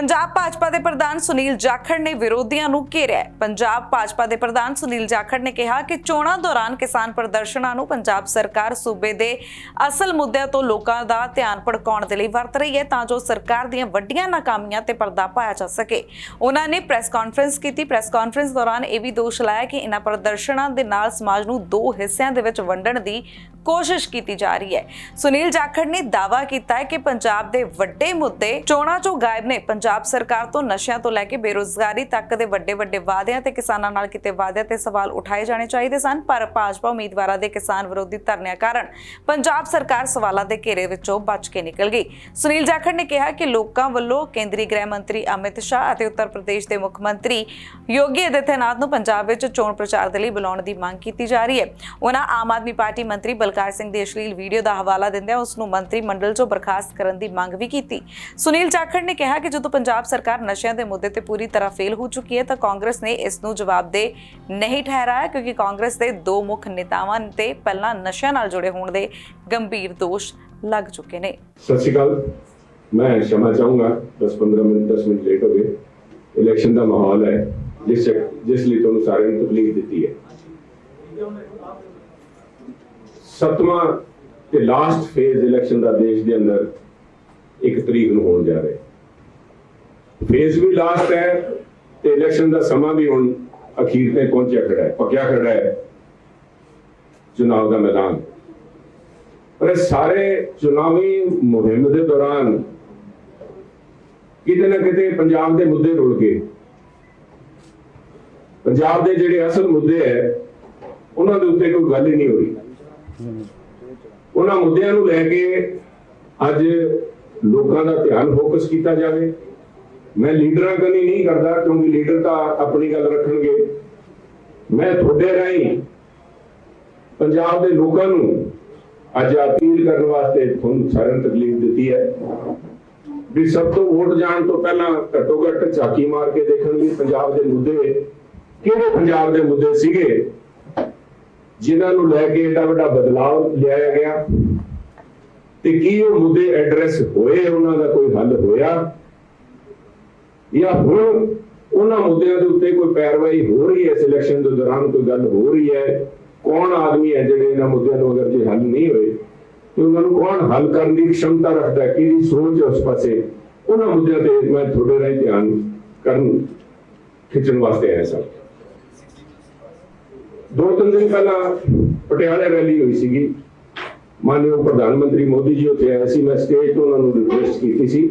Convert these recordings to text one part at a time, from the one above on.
ਪੰਜਾਬ ਭਾਜਪਾ ਦੇ ਪ੍ਰਧਾਨ ਸੁਨੀਲ ਜਾਖੜ ਨੇ ਵਿਰੋਧੀਆਂ ਨੂੰ ਘੇਰਿਆ ਪੰਜਾਬ ਭਾਜਪਾ ਦੇ ਪ੍ਰਧਾਨ ਸੁਨੀਲ ਜਾਖੜ ਨੇ ਕਿਹਾ ਕਿ ਚੋਣਾਂ ਦੌਰਾਨ ਕਿਸਾਨ ਪ੍ਰਦਰਸ਼ਨਾਂ ਨੂੰ ਪੰਜਾਬ ਸਰਕਾਰ ਸੂਬੇ ਦੇ ਅਸਲ ਮੁੱਦਿਆਂ ਤੋਂ ਲੋਕਾਂ ਦਾ ਧਿਆਨ ਭੜਕਾਉਣ ਦੇ ਲਈ ਵਰਤ ਰਹੀ ਹੈ ਤਾਂ ਜੋ ਸਰਕਾਰ ਦੀਆਂ ਵੱਡੀਆਂ ਨਾਕਾਮੀਆਂ ਤੇ ਪਰਦਾ ਪਾਇਆ ਜਾ ਸਕੇ। ਉਹਨਾਂ ਨੇ ਪ੍ਰੈਸ ਕਾਨਫਰੰਸ ਕੀਤੀ। ਪ੍ਰੈਸ ਕਾਨਫਰੰਸ ਦੌਰਾਨ ਇਹ ਵੀ ਦੋਸ਼ ਲਾਇਆ ਕਿ ਇਹਨਾਂ ਪ੍ਰਦਰਸ਼ਨਾਂ ਦੇ ਨਾਲ ਸਮਾਜ ਨੂੰ ਦੋ ਹਿੱਸਿਆਂ ਦੇ ਵਿੱਚ ਵੰਡਣ ਦੀ ਕੋਸ਼ਿਸ਼ ਕੀਤੀ ਜਾ ਰਹੀ ਹੈ। ਸੁਨੀਲ ਜਾਖੜ ਨੇ ਦਾਅਵਾ ਕੀਤਾ ਹੈ ਕਿ ਪੰਜਾਬ ਦੇ ਵੱਡੇ ਮੁੱਦੇ ਚੋਣਾਂ ਚੋਂ ਗਾਇਬ ਨੇ। ਪੰਜਾਬ ਸਰਕਾਰ ਤੋਂ ਨਸ਼ਿਆਂ ਤੋਂ ਲੈ ਕੇ ਬੇਰੋਜ਼ਗਾਰੀ ਤੱਕ ਦੇ ਵੱਡੇ ਵੱਡੇ ਵਾਅਦਿਆਂ ਤੇ ਕਿਸਾਨਾਂ ਨਾਲ ਕੀਤੇ ਵਾਅਦਿਆਂ ਤੇ ਸਵਾਲ ਉਠਾਏ ਜਾਣੇ ਚਾਹੀਦੇ ਸਨ, ਪਰ ਭਾਜਪਾ ਉਮੀਦਵਾਰਾਂ ਦੇ ਕਿਸਾਨ ਵਿਰੋਧੀ ਧਰਨਿਆਂ ਕਾਰਨ ਪੰਜਾਬ ਸਰਕਾਰ ਸਵਾਲਾਂ ਦੇ ਘੇਰੇ ਵਿੱਚੋਂ ਬਚ ਕੇ ਨਿਕਲ ਗਈ। ਸੁਨੀਲ ਜਾਖੜ ਨੇ ਕਿਹਾ ਕਿ ਲੋਕਾਂ ਵੱਲੋਂ ਕੇਂਦਰੀ ਗ੍ਰਹਿ ਮੰਤਰੀ ਅਮਿਤ ਸ਼ਾਹ ਅਤੇ ਉੱਤਰ ਪ੍ਰਦੇਸ਼ ਦੇ ਮੁੱਖ ਮੰਤਰੀ ਯੋਗੀ ਆਦਿੱਤਿਆਨਾਥ ਨੂੰ ਪੰਜਾਬ ਵਿੱਚ ਚੋਣ ਪ੍ਰਚਾਰ ਦੇ ਲਈ ਬੁਲਾਉਣ ਦੀ ਮੰਗ ਕੀਤੀ ਜਾ ਰਹੀ ਹੈ। ਉਹਨਾਂ ਆਮ ਆਦਮੀ ਪਾਰਟੀ ਮੰਤਰੀ ਬਲਕਾਰ ਸਿੰਘ ਦੀ ਅਸ਼ਲੀਲ ਵੀਡੀਓ ਦਾ ਹਵਾਲਾ ਦਿੰਦਿਆਂ ਉਸ ਨੂੰ ਮੰਤਰੀ ਮੰਡਲ 'ਚੋਂ ਬਰਖਾਸਤ ਕਰਨ ਦੀ ਮੰਗ ਵੀ ਕੀਤੀ। ਸੁਨੀਲ ਜਾਖੜ ਨੇ ਕਿਹਾ ਕਿ ਜਦੋਂ ਪੰਜਾਬ ਸਰਕਾਰ ਨਸ਼ਿਆਂ ਦੇ ਮੁੱਦੇ ਤੇ ਪੂਰੀ ਤਰ੍ਹਾਂ ਫੇਲ ਹੋ ਚੁੱਕੀ ਹੈ ਤਾਂ ਕਾਂਗਰਸ ਨੇ ਇਸ ਨੂੰ ਜਵਾਬਦੇਹ ਨਹੀਂ ਠਹਿਰਾਇਆ ਕਿਉਂਕਿ ਕਾਂਗਰਸ ਦੇ ਦੋ ਮੁੱਖ ਨੇਤਾਵਾਂ ਤੇ ਪਹਿਲਾਂ ਨਸ਼ਿਆਂ ਨਾਲ ਜੁੜੇ ਹੋਣ ਦੇ ਗੰਭੀਰ ਦੋਸ਼ ਲੱਗ ਚੁੱਕੇ ਨੇ। ਸਤਿ ਸ਼੍ਰੀ ਅਕਾਲ। ਮੈਂ ਸ਼ਮਾ ਚਾਹੂੰਗਾ। 10 15 ਮਿੰਟ 10 ਮਿੰਟ ਲੇਟ ਹੋ ਗਏ। ਇਲੈਕਸ਼ਨ ਦਾ ਮਾਹੌਲ ਹੈ, ਜਿਸ ਜਿਸ ਲਈ ਤੁਹਾਨੂੰ ਸਾਰਿਆਂ ਨੂੰ ਤਕਲੀਫ ਦਿੱਤੀ ਹੈ। ਸੱਤਵਾਂ ਤੇ ਲਾਸਟ ਫੇਜ਼ ਇਲੈਕਸ਼ਨ ਦਾ ਦੇਸ਼ ਦੇ ਅੰਦਰ ਇੱਕ ਤਰੀਕ ਨੂੰ ਹੋਣ ਜਾ ਰਿਹਾ ਹੈ। ਫੇਜ਼ ਵੀ ਲਾਸਟ ਹੈ ਤੇ ਇਲੈਕਸ਼ਨ ਦਾ ਸਮਾਂ ਵੀ ਹੁਣ ਅਖੀਰ ਤੇ ਪਹੁੰਚਿਆ ਖੜਾ ਹੈ, ਪੱਕਿਆ ਖੜਾ ਹੈ। ਚੁਣਾਵ ਦਾ ਮੈਦਾਨ। ਪਰ ਇਹ ਸਾਰੇ ਚੁਣਾਵੀ ਮੁਹਿੰਮ ਦੇ ਦੌਰਾਨ ਕਿਤੇ ਨਾ ਕਿਤੇ ਪੰਜਾਬ ਦੇ ਮੁੱਦੇ ਰੁਲ ਗਏ। ਪੰਜਾਬ ਦੇ ਜਿਹੜੇ ਅਸਲ ਮੁੱਦੇ ਹੈ, ਉਹਨਾਂ ਦੇ ਉੱਤੇ ਕੋਈ ਗੱਲ ਹੀ ਨਹੀਂ ਹੋਈ ਉਹਨਾਂ ਮੁੱਦਿਆਂ ਨੂੰ ਲੈ ਕੇ ਅੱਜ ਲੋਕਾਂ ਦਾ ਧਿਆਨ ਫੋਕਸ ਕੀਤਾ ਜਾਵੇ। ਮੈਂ ਲੀਡਰਾਂ ਕਨੀ ਨਹੀਂ ਕਰਦਾ, ਕਿਉਂਕਿ ਲੀਡਰ ਤਾਂ ਆਪਣੀ ਗੱਲ ਰੱਖਣਗੇ। ਮੈਂ ਤੁਹਾਡੇ ਰਾਹੀਂ ਪੰਜਾਬ ਦੇ ਲੋਕਾਂ ਨੂੰ ਅੱਜ ਅਪੀਲ ਕਰਨ ਵਾਸਤੇ ਤੁਹਾਨੂੰ ਸਾਰਿਆਂ ਨੂੰ ਤਕਲੀਫ ਦਿੱਤੀ ਹੈ ਵੀ ਸਭ ਤੋਂ ਵੋਟ ਜਾਣ ਤੋਂ ਪਹਿਲਾਂ ਘੱਟੋ ਘੱਟ ਝਾਕੀ ਮਾਰ ਕੇ ਦੇਖਣ ਵੀ ਪੰਜਾਬ ਦੇ ਮੁੱਦੇ ਕਿਹੜੇ ਪੰਜਾਬ ਦੇ ਮੁੱਦੇ ਸੀਗੇ। ਜਿਨ੍ਹਾਂ ਨੂੰ ਲੈ ਕੇ ਏਡਾ ਵੱਡਾ ਬਦਲਾਅ ਲਿਆਇਆ ਗਿਆ ਤੇ ਕੀ ਉਹ ਮੁੱਦੇ ਐਡਰੈਸ ਹੋਏ, ਉਹਨਾਂ ਦਾ ਕੋਈ ਹੱਲ ਹੋਇਆ? ਜਾਂ ਹੁਣ ਉਹਨਾਂ ਮੁੱਦਿਆਂ ਦੇ ਉੱਤੇ ਕੋਈ ਪੈਰਵਾਈ ਹੋ ਰਹੀ ਹੈ? ਸਿਲੈਕਸ਼ਨ ਦੇ ਦੌਰਾਨ ਕੋਈ ਗੱਲ ਹੋ ਰਹੀ ਹੈ? ਕੌਣ ਆਦਮੀ ਹੈ ਜਿਹੜੇ ਇਹਨਾਂ ਮੁੱਦਿਆਂ ਨੂੰ ਅਗਰ ਜੇ ਹੱਲ ਨਹੀਂ ਹੋਏ, ਤੇ ਉਹਨਾਂ ਨੂੰ ਕੌਣ ਹੱਲ ਕਰਨ ਦੀ ਖਮਤਾ ਰੱਖਦਾ ਹੈ? ਕਿਹਦੀ ਸੋਚ ਹੈ ਉਸ ਪਾਸੇ? ਉਹਨਾਂ ਮੁੱਦਿਆਂ ਤੇ ਮੈਂ ਤੁਹਾਡੇ ਰਾਹੀਂ ਧਿਆਨ ਕਰਨ, ਖਿੱਚਣ ਵਾਸਤੇ ਆਇਆ ਸਰ ਦੋ ਤਿੰਨ ਦਿਨ ਪਹਿਲਾਂ ਪਟਿਆਲੇ ਰੈਲੀ ਹੋਈ ਸੀਗੀ। ਮਾਨਯੋਗ ਪ੍ਰਧਾਨ ਮੰਤਰੀ ਮੋਦੀ ਜੀ ਉੱਥੇ ਆਏ ਸੀ। ਮੈਂ ਸਟੇਜ ਤੋਂ ਉਹਨਾਂ ਨੂੰ ਰਿਕੁਐਸਟ ਕੀਤੀ ਸੀ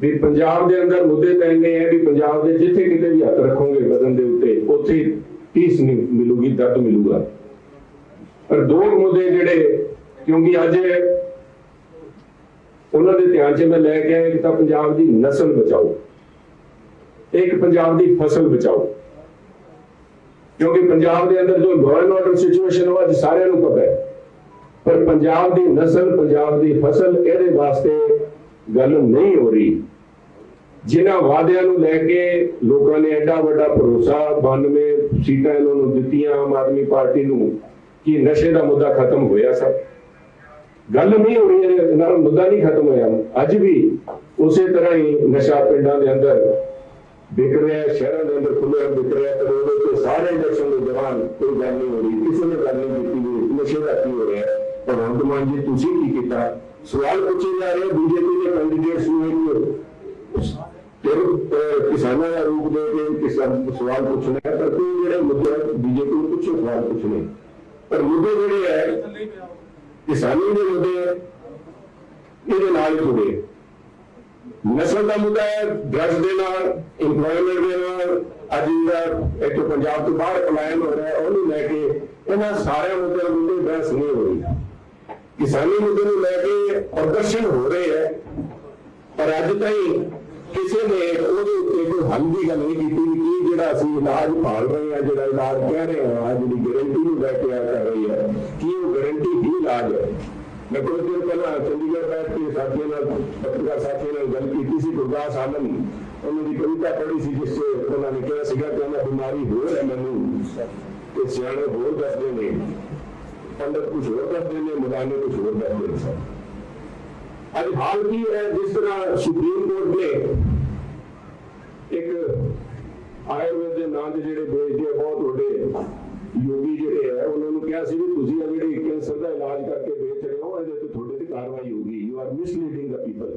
ਵੀ ਪੰਜਾਬ ਦੇ ਅੰਦਰ ਮੁੱਦੇ ਤਾਂ ਇੰਨੇ ਹੈ ਵੀ ਪੰਜਾਬ ਦੇ ਜਿੱਥੇ ਕਿਤੇ ਵੀ ਹੱਥ ਰੱਖੋਗੇ ਬਦਨ ਦੇ ਉੱਤੇ, ਉੱਥੇ ਪੀਸ ਨਹੀਂ ਮਿਲੂਗੀ, ਦਰਦ ਮਿਲੂਗਾ। ਪਰ ਦੋ ਮੁੱਦੇ ਜਿਹੜੇ, ਕਿਉਂਕਿ ਅੱਜ ਉਹਨਾਂ ਦੇ ਧਿਆਨ 'ਚ ਮੈਂ ਲੈ ਕੇ ਆਇਆ ਕਿ ਤਾਂ ਪੰਜਾਬ ਦੀ ਨਸਲ ਬਚਾਓ। ਇੱਕ ਪੰਜਾਬ ਦੀ ਫਸਲ ਬਚਾਓ। ਕਿਉਂਕਿ ਪੰਜਾਬ ਦੇ ਅੰਦਰ ਜੋ ਲਾਅ ਸਿਚੁਏਸ਼ਨ ਉਹ ਅੱਜ ਸਾਰਿਆਂ ਨੂੰ ਪਤਾ ਹੈ। ਪਰ ਪੰਜਾਬ ਦੀ ਨਸਲ, ਪੰਜਾਬ ਦੀ ਫਸਲ, ਇਹਦੇ ਵਾਸਤੇ ਗੱਲ ਨਹੀਂ ਹੋ ਰਹੀ। ਜਿਨ੍ਹਾਂ ਵਾਅਦਿਆਂ ਨੂੰ ਲੈ ਕੇ ਲੋਕਾਂ ਨੇ ਐਡਾ ਵੱਡਾ ਭਰੋਸਾ 92 ਸੀਟਾਂ ਇਹਨਾਂ ਨੂੰ ਦਿੱਤੀਆਂ, ਆਮ ਆਦਮੀ ਪਾਰਟੀ ਨੂੰ, ਕਿ ਨਸ਼ੇ ਦਾ ਮੁੱਦਾ ਖਤਮ ਹੋਇਆ ਸਭ। ਗੱਲ ਨਹੀਂ ਹੋ ਰਹੀ ਹੈ ਨਾਲ ਮੁੱਦਾ ਨਹੀਂ ਖਤਮ ਹੋਇਆ। ਅੱਜ ਵੀ ਉਸੇ ਤਰ੍ਹਾਂ ਹੀ ਨਸ਼ਾ ਪਿੰਡਾਂ ਦੇ ਅੰਦਰ ਵਿਕ ਰਿਹਾ ਸ਼ਹਿਰਾਂ ਦੇ ਅੰਦਰ ਖੁੱਲ੍ਹਾ ਵਿਕ ਰਿਹਾ ਤੇ ਉਹਦੇ ਉੱਤੇ ਸਾਰੇ ਇਲੈਕਸ਼ਨ ਦੇ ਦੌਰਾਨ ਕੋਈ ਗੱਲ ਨਹੀਂ ਹੋ ਰਹੀ, ਕਿਸੇ ਨੇ ਗੱਲ ਨਹੀਂ ਕੀਤੀ ਵੀ ਨਸ਼ੇ ਦਾ ਕੀ ਹੋ ਰਿਹਾ। ਭਗਵੰਤ ਮਾਨ ਜੀ, ਤੁਸੀਂ ਕੀ ਕੀਤਾ? ਸਵਾਲ ਪੁੱਛੇ ਜਾ ਰਹੇ ਬੀਜੇਪੀ ਦੇ ਕੈਂਡੀਡੇਟਸ ਨੂੰ। ਇੱਕ ਕਿਸਾਨਾਂ ਦਾ ਰੂਪ ਦੇ ਕੇ ਕਿਸਾਨ ਸਵਾਲ ਪੁੱਛਣਾ ਹੈ ਪਰ ਕੋਈ ਜਿਹੜੇ ਮੁੱਦੇ ਬੀਜੇਪੀ ਨੂੰ ਪੁੱਛੋ, ਸਵਾਲ ਪੁੱਛਣੇ ਪਰ ਮੁੱਦੇ ਜਿਹੜੇ ਹੈ ਕਿਸਾਨੀ ਦੇ ਮੁੱਦੇ ਇਹਦੇ ਨਾਲ ਹੀ ਜੁੜੇ ਨਸਲ ਦਾ ਮੁੱਦਾ ਹੈ ਡਰੱਗਸ ਦੇ ਨਾਲ ਇੰਪਲੋਇਮੈਂਟ ਦੇ ਨਾਲ, ਅੱਜ ਜਿਹੜਾ ਇੱਥੋਂ ਪੰਜਾਬ ਤੋਂ ਬਾਹਰ ਪਲਾਇਨ ਹੋ ਰਿਹਾ, ਉਹਨੂੰ ਲੈ ਕੇ ਇਹਨਾਂ ਸਾਰੇ ਮੁੱਦਿਆਂ ਨੂੰ ਬਹਿਸ ਨਹੀਂ ਹੋ ਰਹੀ। ਕਿਸਾਨੀ ਮੁੱਦੇ ਨੂੰ ਲੈ ਕੇ ਪ੍ਰਦਰਸ਼ਨ ਹੋ ਰਹੇ ਹੈ, ਪਰ ਅੱਜ ਤਾਈਂ ਕਿਸੇ ਨੇ ਉਹਦੇ ਉੱਤੇ ਕੋਈ ਹੱਲ ਦੀ ਗੱਲ ਨਹੀਂ ਕੀਤੀ ਵੀ ਕੀ ਜਿਹੜਾ ਅਸੀਂ ਇਲਾਜ ਭਾਲ ਰਹੇ ਹਾਂ, ਜਿਹੜਾ ਇਲਾਜ ਕਹਿ ਰਹੇ ਹਾਂ, ਆਹ ਜਿਹੜੀ ਗਾਰੰਟੀ ਨੂੰ ਲੈ ਕੇ ਆ ਕਰ ਰਹੀ ਹੈ, ਕੀ ਉਹ ਗਾਰੰਟੀ ਹੀ ਇਲਾਜ ਹੈ। ਮੈਂ ਕੁਝ ਦਿਨ ਪਹਿਲਾਂ ਚੰਡੀਗੜ੍ਹ ਬੈਠ ਕੇ ਸਾਥੀਆਂ ਨਾਲ, ਪੱਤਰਕਾਰ ਸਾਥੀਆਂ ਨਾਲ ਗੱਲ ਕੀਤੀ ਸੀ, ਗੁਰਦਾਸ ਆਲਮ। ਉਹਨਾਂ ਦੀ ਕਵਿਤਾ ਪੜ੍ਹੀ ਸੀ, ਜਿਸ 'ਚ ਉਹਨਾਂ ਨੇ ਕਿਹਾ ਸੀਗਾ ਕਿ ਉਹਨਾਂ ਬਿਮਾਰੀ ਹੋਰ ਹੈ ਮੈਨੂੰ ਤੇ ਸਿਆਣੇ ਹੋਰ ਦੱਸਦੇ ਨੇ। ਪੰਡਤ ਕੁਝ ਹੋਰ ਦੱਸਦੇ ਨੇ ਮਦਾਨੇ ਕੁਝ ਹੋਰ ਦੱਸਦੇ ਨੇ। ਅੱਜ ਹਾਲ ਕੀ ਹੈ, ਜਿਸ ਤਰ੍ਹਾਂ ਸੁਪਰੀਮ ਕੋਰਟ ਨੇ ਇੱਕ ਆਯੁਰਵੇਦ ਦੇ ਨਾਂ ਦੇ ਜਿਹੜੇ ਵੇਚਦੇ ਆ, ਬਹੁਤ ਵੱਡੇ ਯੋਗੀ ਜਿਹੜੇ ਆ, ਉਹਨਾਂ ਨੂੰ ਕਿਹਾ ਸੀ ਵੀ ਤੁਸੀਂ ਆ ਜਿਹੜੀ ਕੈਂਸਰ ਦਾ ਇਲਾਜ ਕਰਕੇ ਵੇਚ ਰਹੇ ਹੋ ਇਹਦੇ ਤੇ ਤੁਹਾਡੇ ਤੇ ਕਾਰਵਾਈ ਹੋਊਗੀ you are misleading the people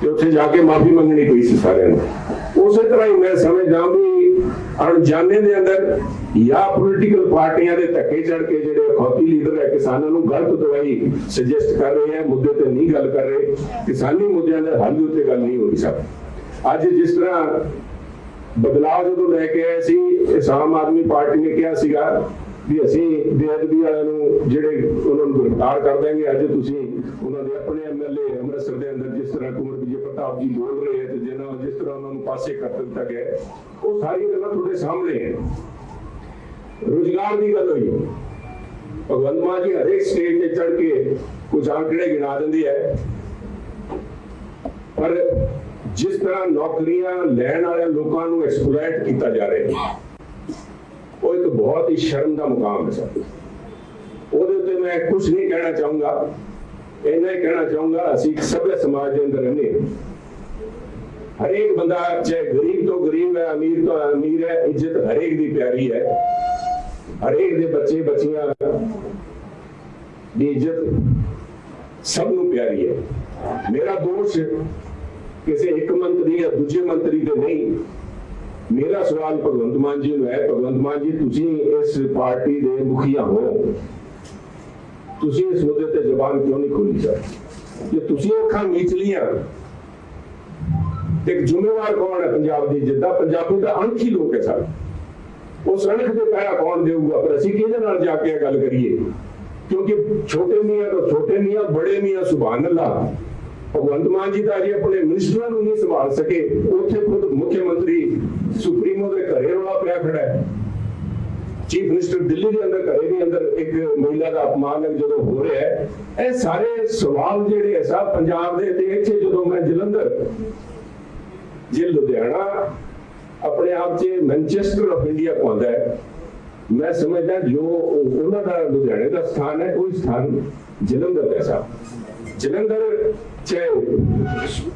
ਤੇ ਉੱਥੇ ਜਾ ਕੇ ਮਾਫੀ ਮੰਗਣੀ ਪਈ ਸੀ ਸਾਰਿਆਂ ਨੂੰ। ਉਸੇ ਤਰ੍ਹਾਂ ਹੀ ਮੈਂ ਸਮਝਦਾ ਵੀ ਅਣਜਾਣੇ ਦੇ ਅੰਦਰ ਜਾਂ ਪੋਲੀਟੀਕਲ ਪਾਰਟੀਆਂ ਦੇ ਧੱਕੇ ਚੜ ਕੇ ਜਿਹੜੇ ਅਖੌਤੀ ਲੀਡਰ ਹੈ, ਕਿਸਾਨਾਂ ਨੂੰ ਗਲਤ ਦਵਾਈ ਸੁਜੈਸਟ ਕਰ ਰਹੇ ਹੈ, ਮੁੱਦੇ ਤੇ ਨਹੀਂ ਗੱਲ ਕਰ ਰਹੇ। ਕਿਸਾਨੀ ਮੁੱਦਿਆਂ ਦੇ ਹੱਲ ਉੱਤੇ ਗੱਲ ਨਹੀਂ ਹੋ ਰਹੀ ਸਭ ਅੱਜ ਜਿਸ ਤਰ੍ਹਾਂ ਬਦਲਾਅ ਜਦੋਂ ਲੈ ਕੇ ਆਏ ਸੀ, ਇਸ ਆਮ ਆਦਮੀ ਪਾਰਟੀ ਨੇ ਕਿਹਾ ਸੀਗਾ ਵੀ ਅਸੀਂ ਬੇਅਦਬੀ ਵਾਲਿਆਂ ਨੂੰ ਜਿਹੜੇ ਉਹਨਾਂ ਨੂੰ ਗ੍ਰਿਫਤਾਰ ਕਰ ਦਾਂਗੇ ਅੱਜ ਤੁਸੀਂ ਉਹਨਾਂ ਦੇ ਆਪਣੇ ਐਮਐਲਏ ਅੰਮ੍ਰਿਤਸਰ ਦੇ ਅੰਦਰ ਜਿਸ ਤਰ੍ਹਾਂ ਕੁਮਰ ਵਿਜੇ ਪ੍ਰਤਾਪ ਜੀ ਬੋਲ ਰਹੇ ਤੇ ਜਿਹਨਾਂ ਜਿਸ ਤਰ੍ਹਾਂ ਉਹਨਾਂ ਨੂੰ ਪਾਸੇ ਕਰ ਦਿੱਤਾ ਗਿਆ ਉਹ ਸਾਰੀ ਗੱਲਾਂ ਤੁਹਾਡੇ ਸਾਹਮਣੇ ਹੈ। ਰੋਜ਼ਗਾਰ ਦੀ ਗੱਲ ਹੋਈ। ਭਗਵੰਤ ਮਾਨ ਜੀ ਹਰੇਕ ਸਟੇਟ ਤੇ ਚੜ ਕੇ ਕੁਝ ਆંકੜੇ ਗਿਣਾ ਦਿੰਦੀ ਹੈ। ਪਰ ਜਿਸ ਤਰ੍ਹਾਂ ਨੌਕਰੀਆਂ ਲੈਣ ਵਾਲੇ ਲੋਕਾਂ ਨੂੰ ਐਕਸਪਲੋਇਟ ਕੀਤਾ ਜਾ ਰਿਹਾ ਹੈ ਉਹ ਇੱਕ ਬਹੁਤ ਹੀ ਸ਼ਰਮ ਦਾ ਮੁਕਾਮ ਹੈ ਸਰ ਉਹਦੇ ਉੱਤੇ ਮੈਂ ਕੁਝ ਨਹੀਂ ਕਹਿਣਾ ਚਾਹੂੰਗਾ। ਇੰਨਾ ਹੀ ਕਹਿਣਾ ਚਾਹੂੰਗਾ, ਅਸੀਂ ਇੱਕ ਸਭਿਆ ਸਮਾਜ ਦੇ ਅੰਦਰ ਰਹਿੰਦੇ ਹਾਂ। ਹਰੇਕ ਬੰਦਾ ਚਾਹੇ ਗਰੀਬ ਤੋਂ ਗਰੀਬ ਹੈ, ਅਮੀਰ ਤੋਂ ਅਮੀਰ ਹੈ, ਇੱਜ਼ਤ ਹਰੇਕ ਦੀ ਪਿਆਰੀ ਹੈ। ਹਰੇਕ ਦੇ ਬੱਚੇ, ਬੱਚੀਆਂ ਦੀ ਇੱਜ਼ਤ ਸਭ ਨੂੰ ਪਿਆਰੀ ਹੈ। ਮੇਰਾ ਦੋਸ਼ ਕਿਸੇ ਇੱਕ ਮੰਤਰੀ ਜਾਂ ਦੂਜੇ ਮੰਤਰੀ ਤੇ ਨਹੀਂ। ਮੇਰਾ ਸਵਾਲ ਭਗਵੰਤ ਮਾਨ ਜੀ ਨੂੰ ਹੈ, ਭਗਵੰਤ ਮਾਨ ਜੀ, ਤੁਸੀਂ ਇਸ ਪਾਰਟੀ ਦੇ ਮੁਖੀਆ ਹੋ। ਤੁਸੀਂ ਇਸ ਮੁੱਦੇ ਤੇ ਜ਼ਬਾਨ ਕਿਉਂ ਨਹੀਂ ਖੋਲੀ ਸਰ? ਜੇ ਤੁਸੀਂ ਅੱਖਾਂ ਮੀਚ ਲੀਆਂ ਇੱਕ ਜ਼ਿੰਮੇਵਾਰ ਕੌਣ ਹੈ ਪੰਜਾਬ ਦੀ ਜਿੱਦਾਂ ਪੰਜਾਬੀ ਦਾ ਅਣਖ ਹੀ ਲੋਕ ਹੈ ਸਰ? ਉਸ ਅਣਖ ਦੇ ਪੈਰਾ ਕੌਣ ਦੇਊਗਾ? ਪਰ ਅਸੀਂ ਕਿਹਦੇ ਨਾਲ ਜਾ ਕੇ ਇਹ ਗੱਲ ਕਰੀਏ? ਕਿਉਂਕਿ ਛੋਟੇ ਮੀਆਂ ਤੋਂ ਛੋਟੇ ਮੀਆਂ, ਬੜੇ ਮੀਆਂ ਸੁਭਾਨ ਅੱਲਾਹ। ਭਗਵੰਤ ਮਾਨ ਜੀ ਤਾਂ ਅਜੇ ਆਪਣੇ ਮਿਨਿਸਟਰਾਂ ਨੂੰ ਨਹੀਂ ਸੰਭਾਲ ਸਕੇ, ਉੱਥੇ ਖੁਦ ਮੁੱਖ ਮੰਤਰੀ ਸੁਪਰੀਮੋ ਦੇ ਘਰੇ ਰੌਲਾ ਪਿਆ ਖੜਾ ਹੈ। ਚੀਫ ਮਿਨਿਸਟਰ ਦਿੱਲੀ ਦੇ ਅੰਦਰ, ਘਰੇ ਦੇ ਅੰਦਰ ਇੱਕ ਮਹਿਲਾ ਦਾ ਅਪਮਾਨ ਜਦੋਂ ਹੋ ਰਿਹਾ ਹੈ। ਇਹ ਸਾਰੇ ਸਵਾਲ ਜਿਹੜੇ ਹੈ ਸਭ ਪੰਜਾਬ ਦੇ, ਤੇ ਇੱਥੇ ਜਦੋਂ ਮੈਂ ਜਲੰਧਰ, ਜੇ ਲੁਧਿਆਣਾ ਆਪਣੇ ਆਪ 'ਚ ਮੈਨਚੈਸਟਰ ਆਫ ਇੰਡੀਆ ਕਹਿੰਦਾ ਹੈ, ਮੈਂ ਸਮਝਦਾ ਜੋ ਉਹਨਾਂ ਦਾ ਲੁਧਿਆਣੇ ਦਾ ਸਥਾਨ ਹੈ, ਉਹ ਸਥਾਨ ਜਲੰਧਰ ਦਾ ਸਾਹਿਬ ਜਲੰਧਰ ਚਾਹੇ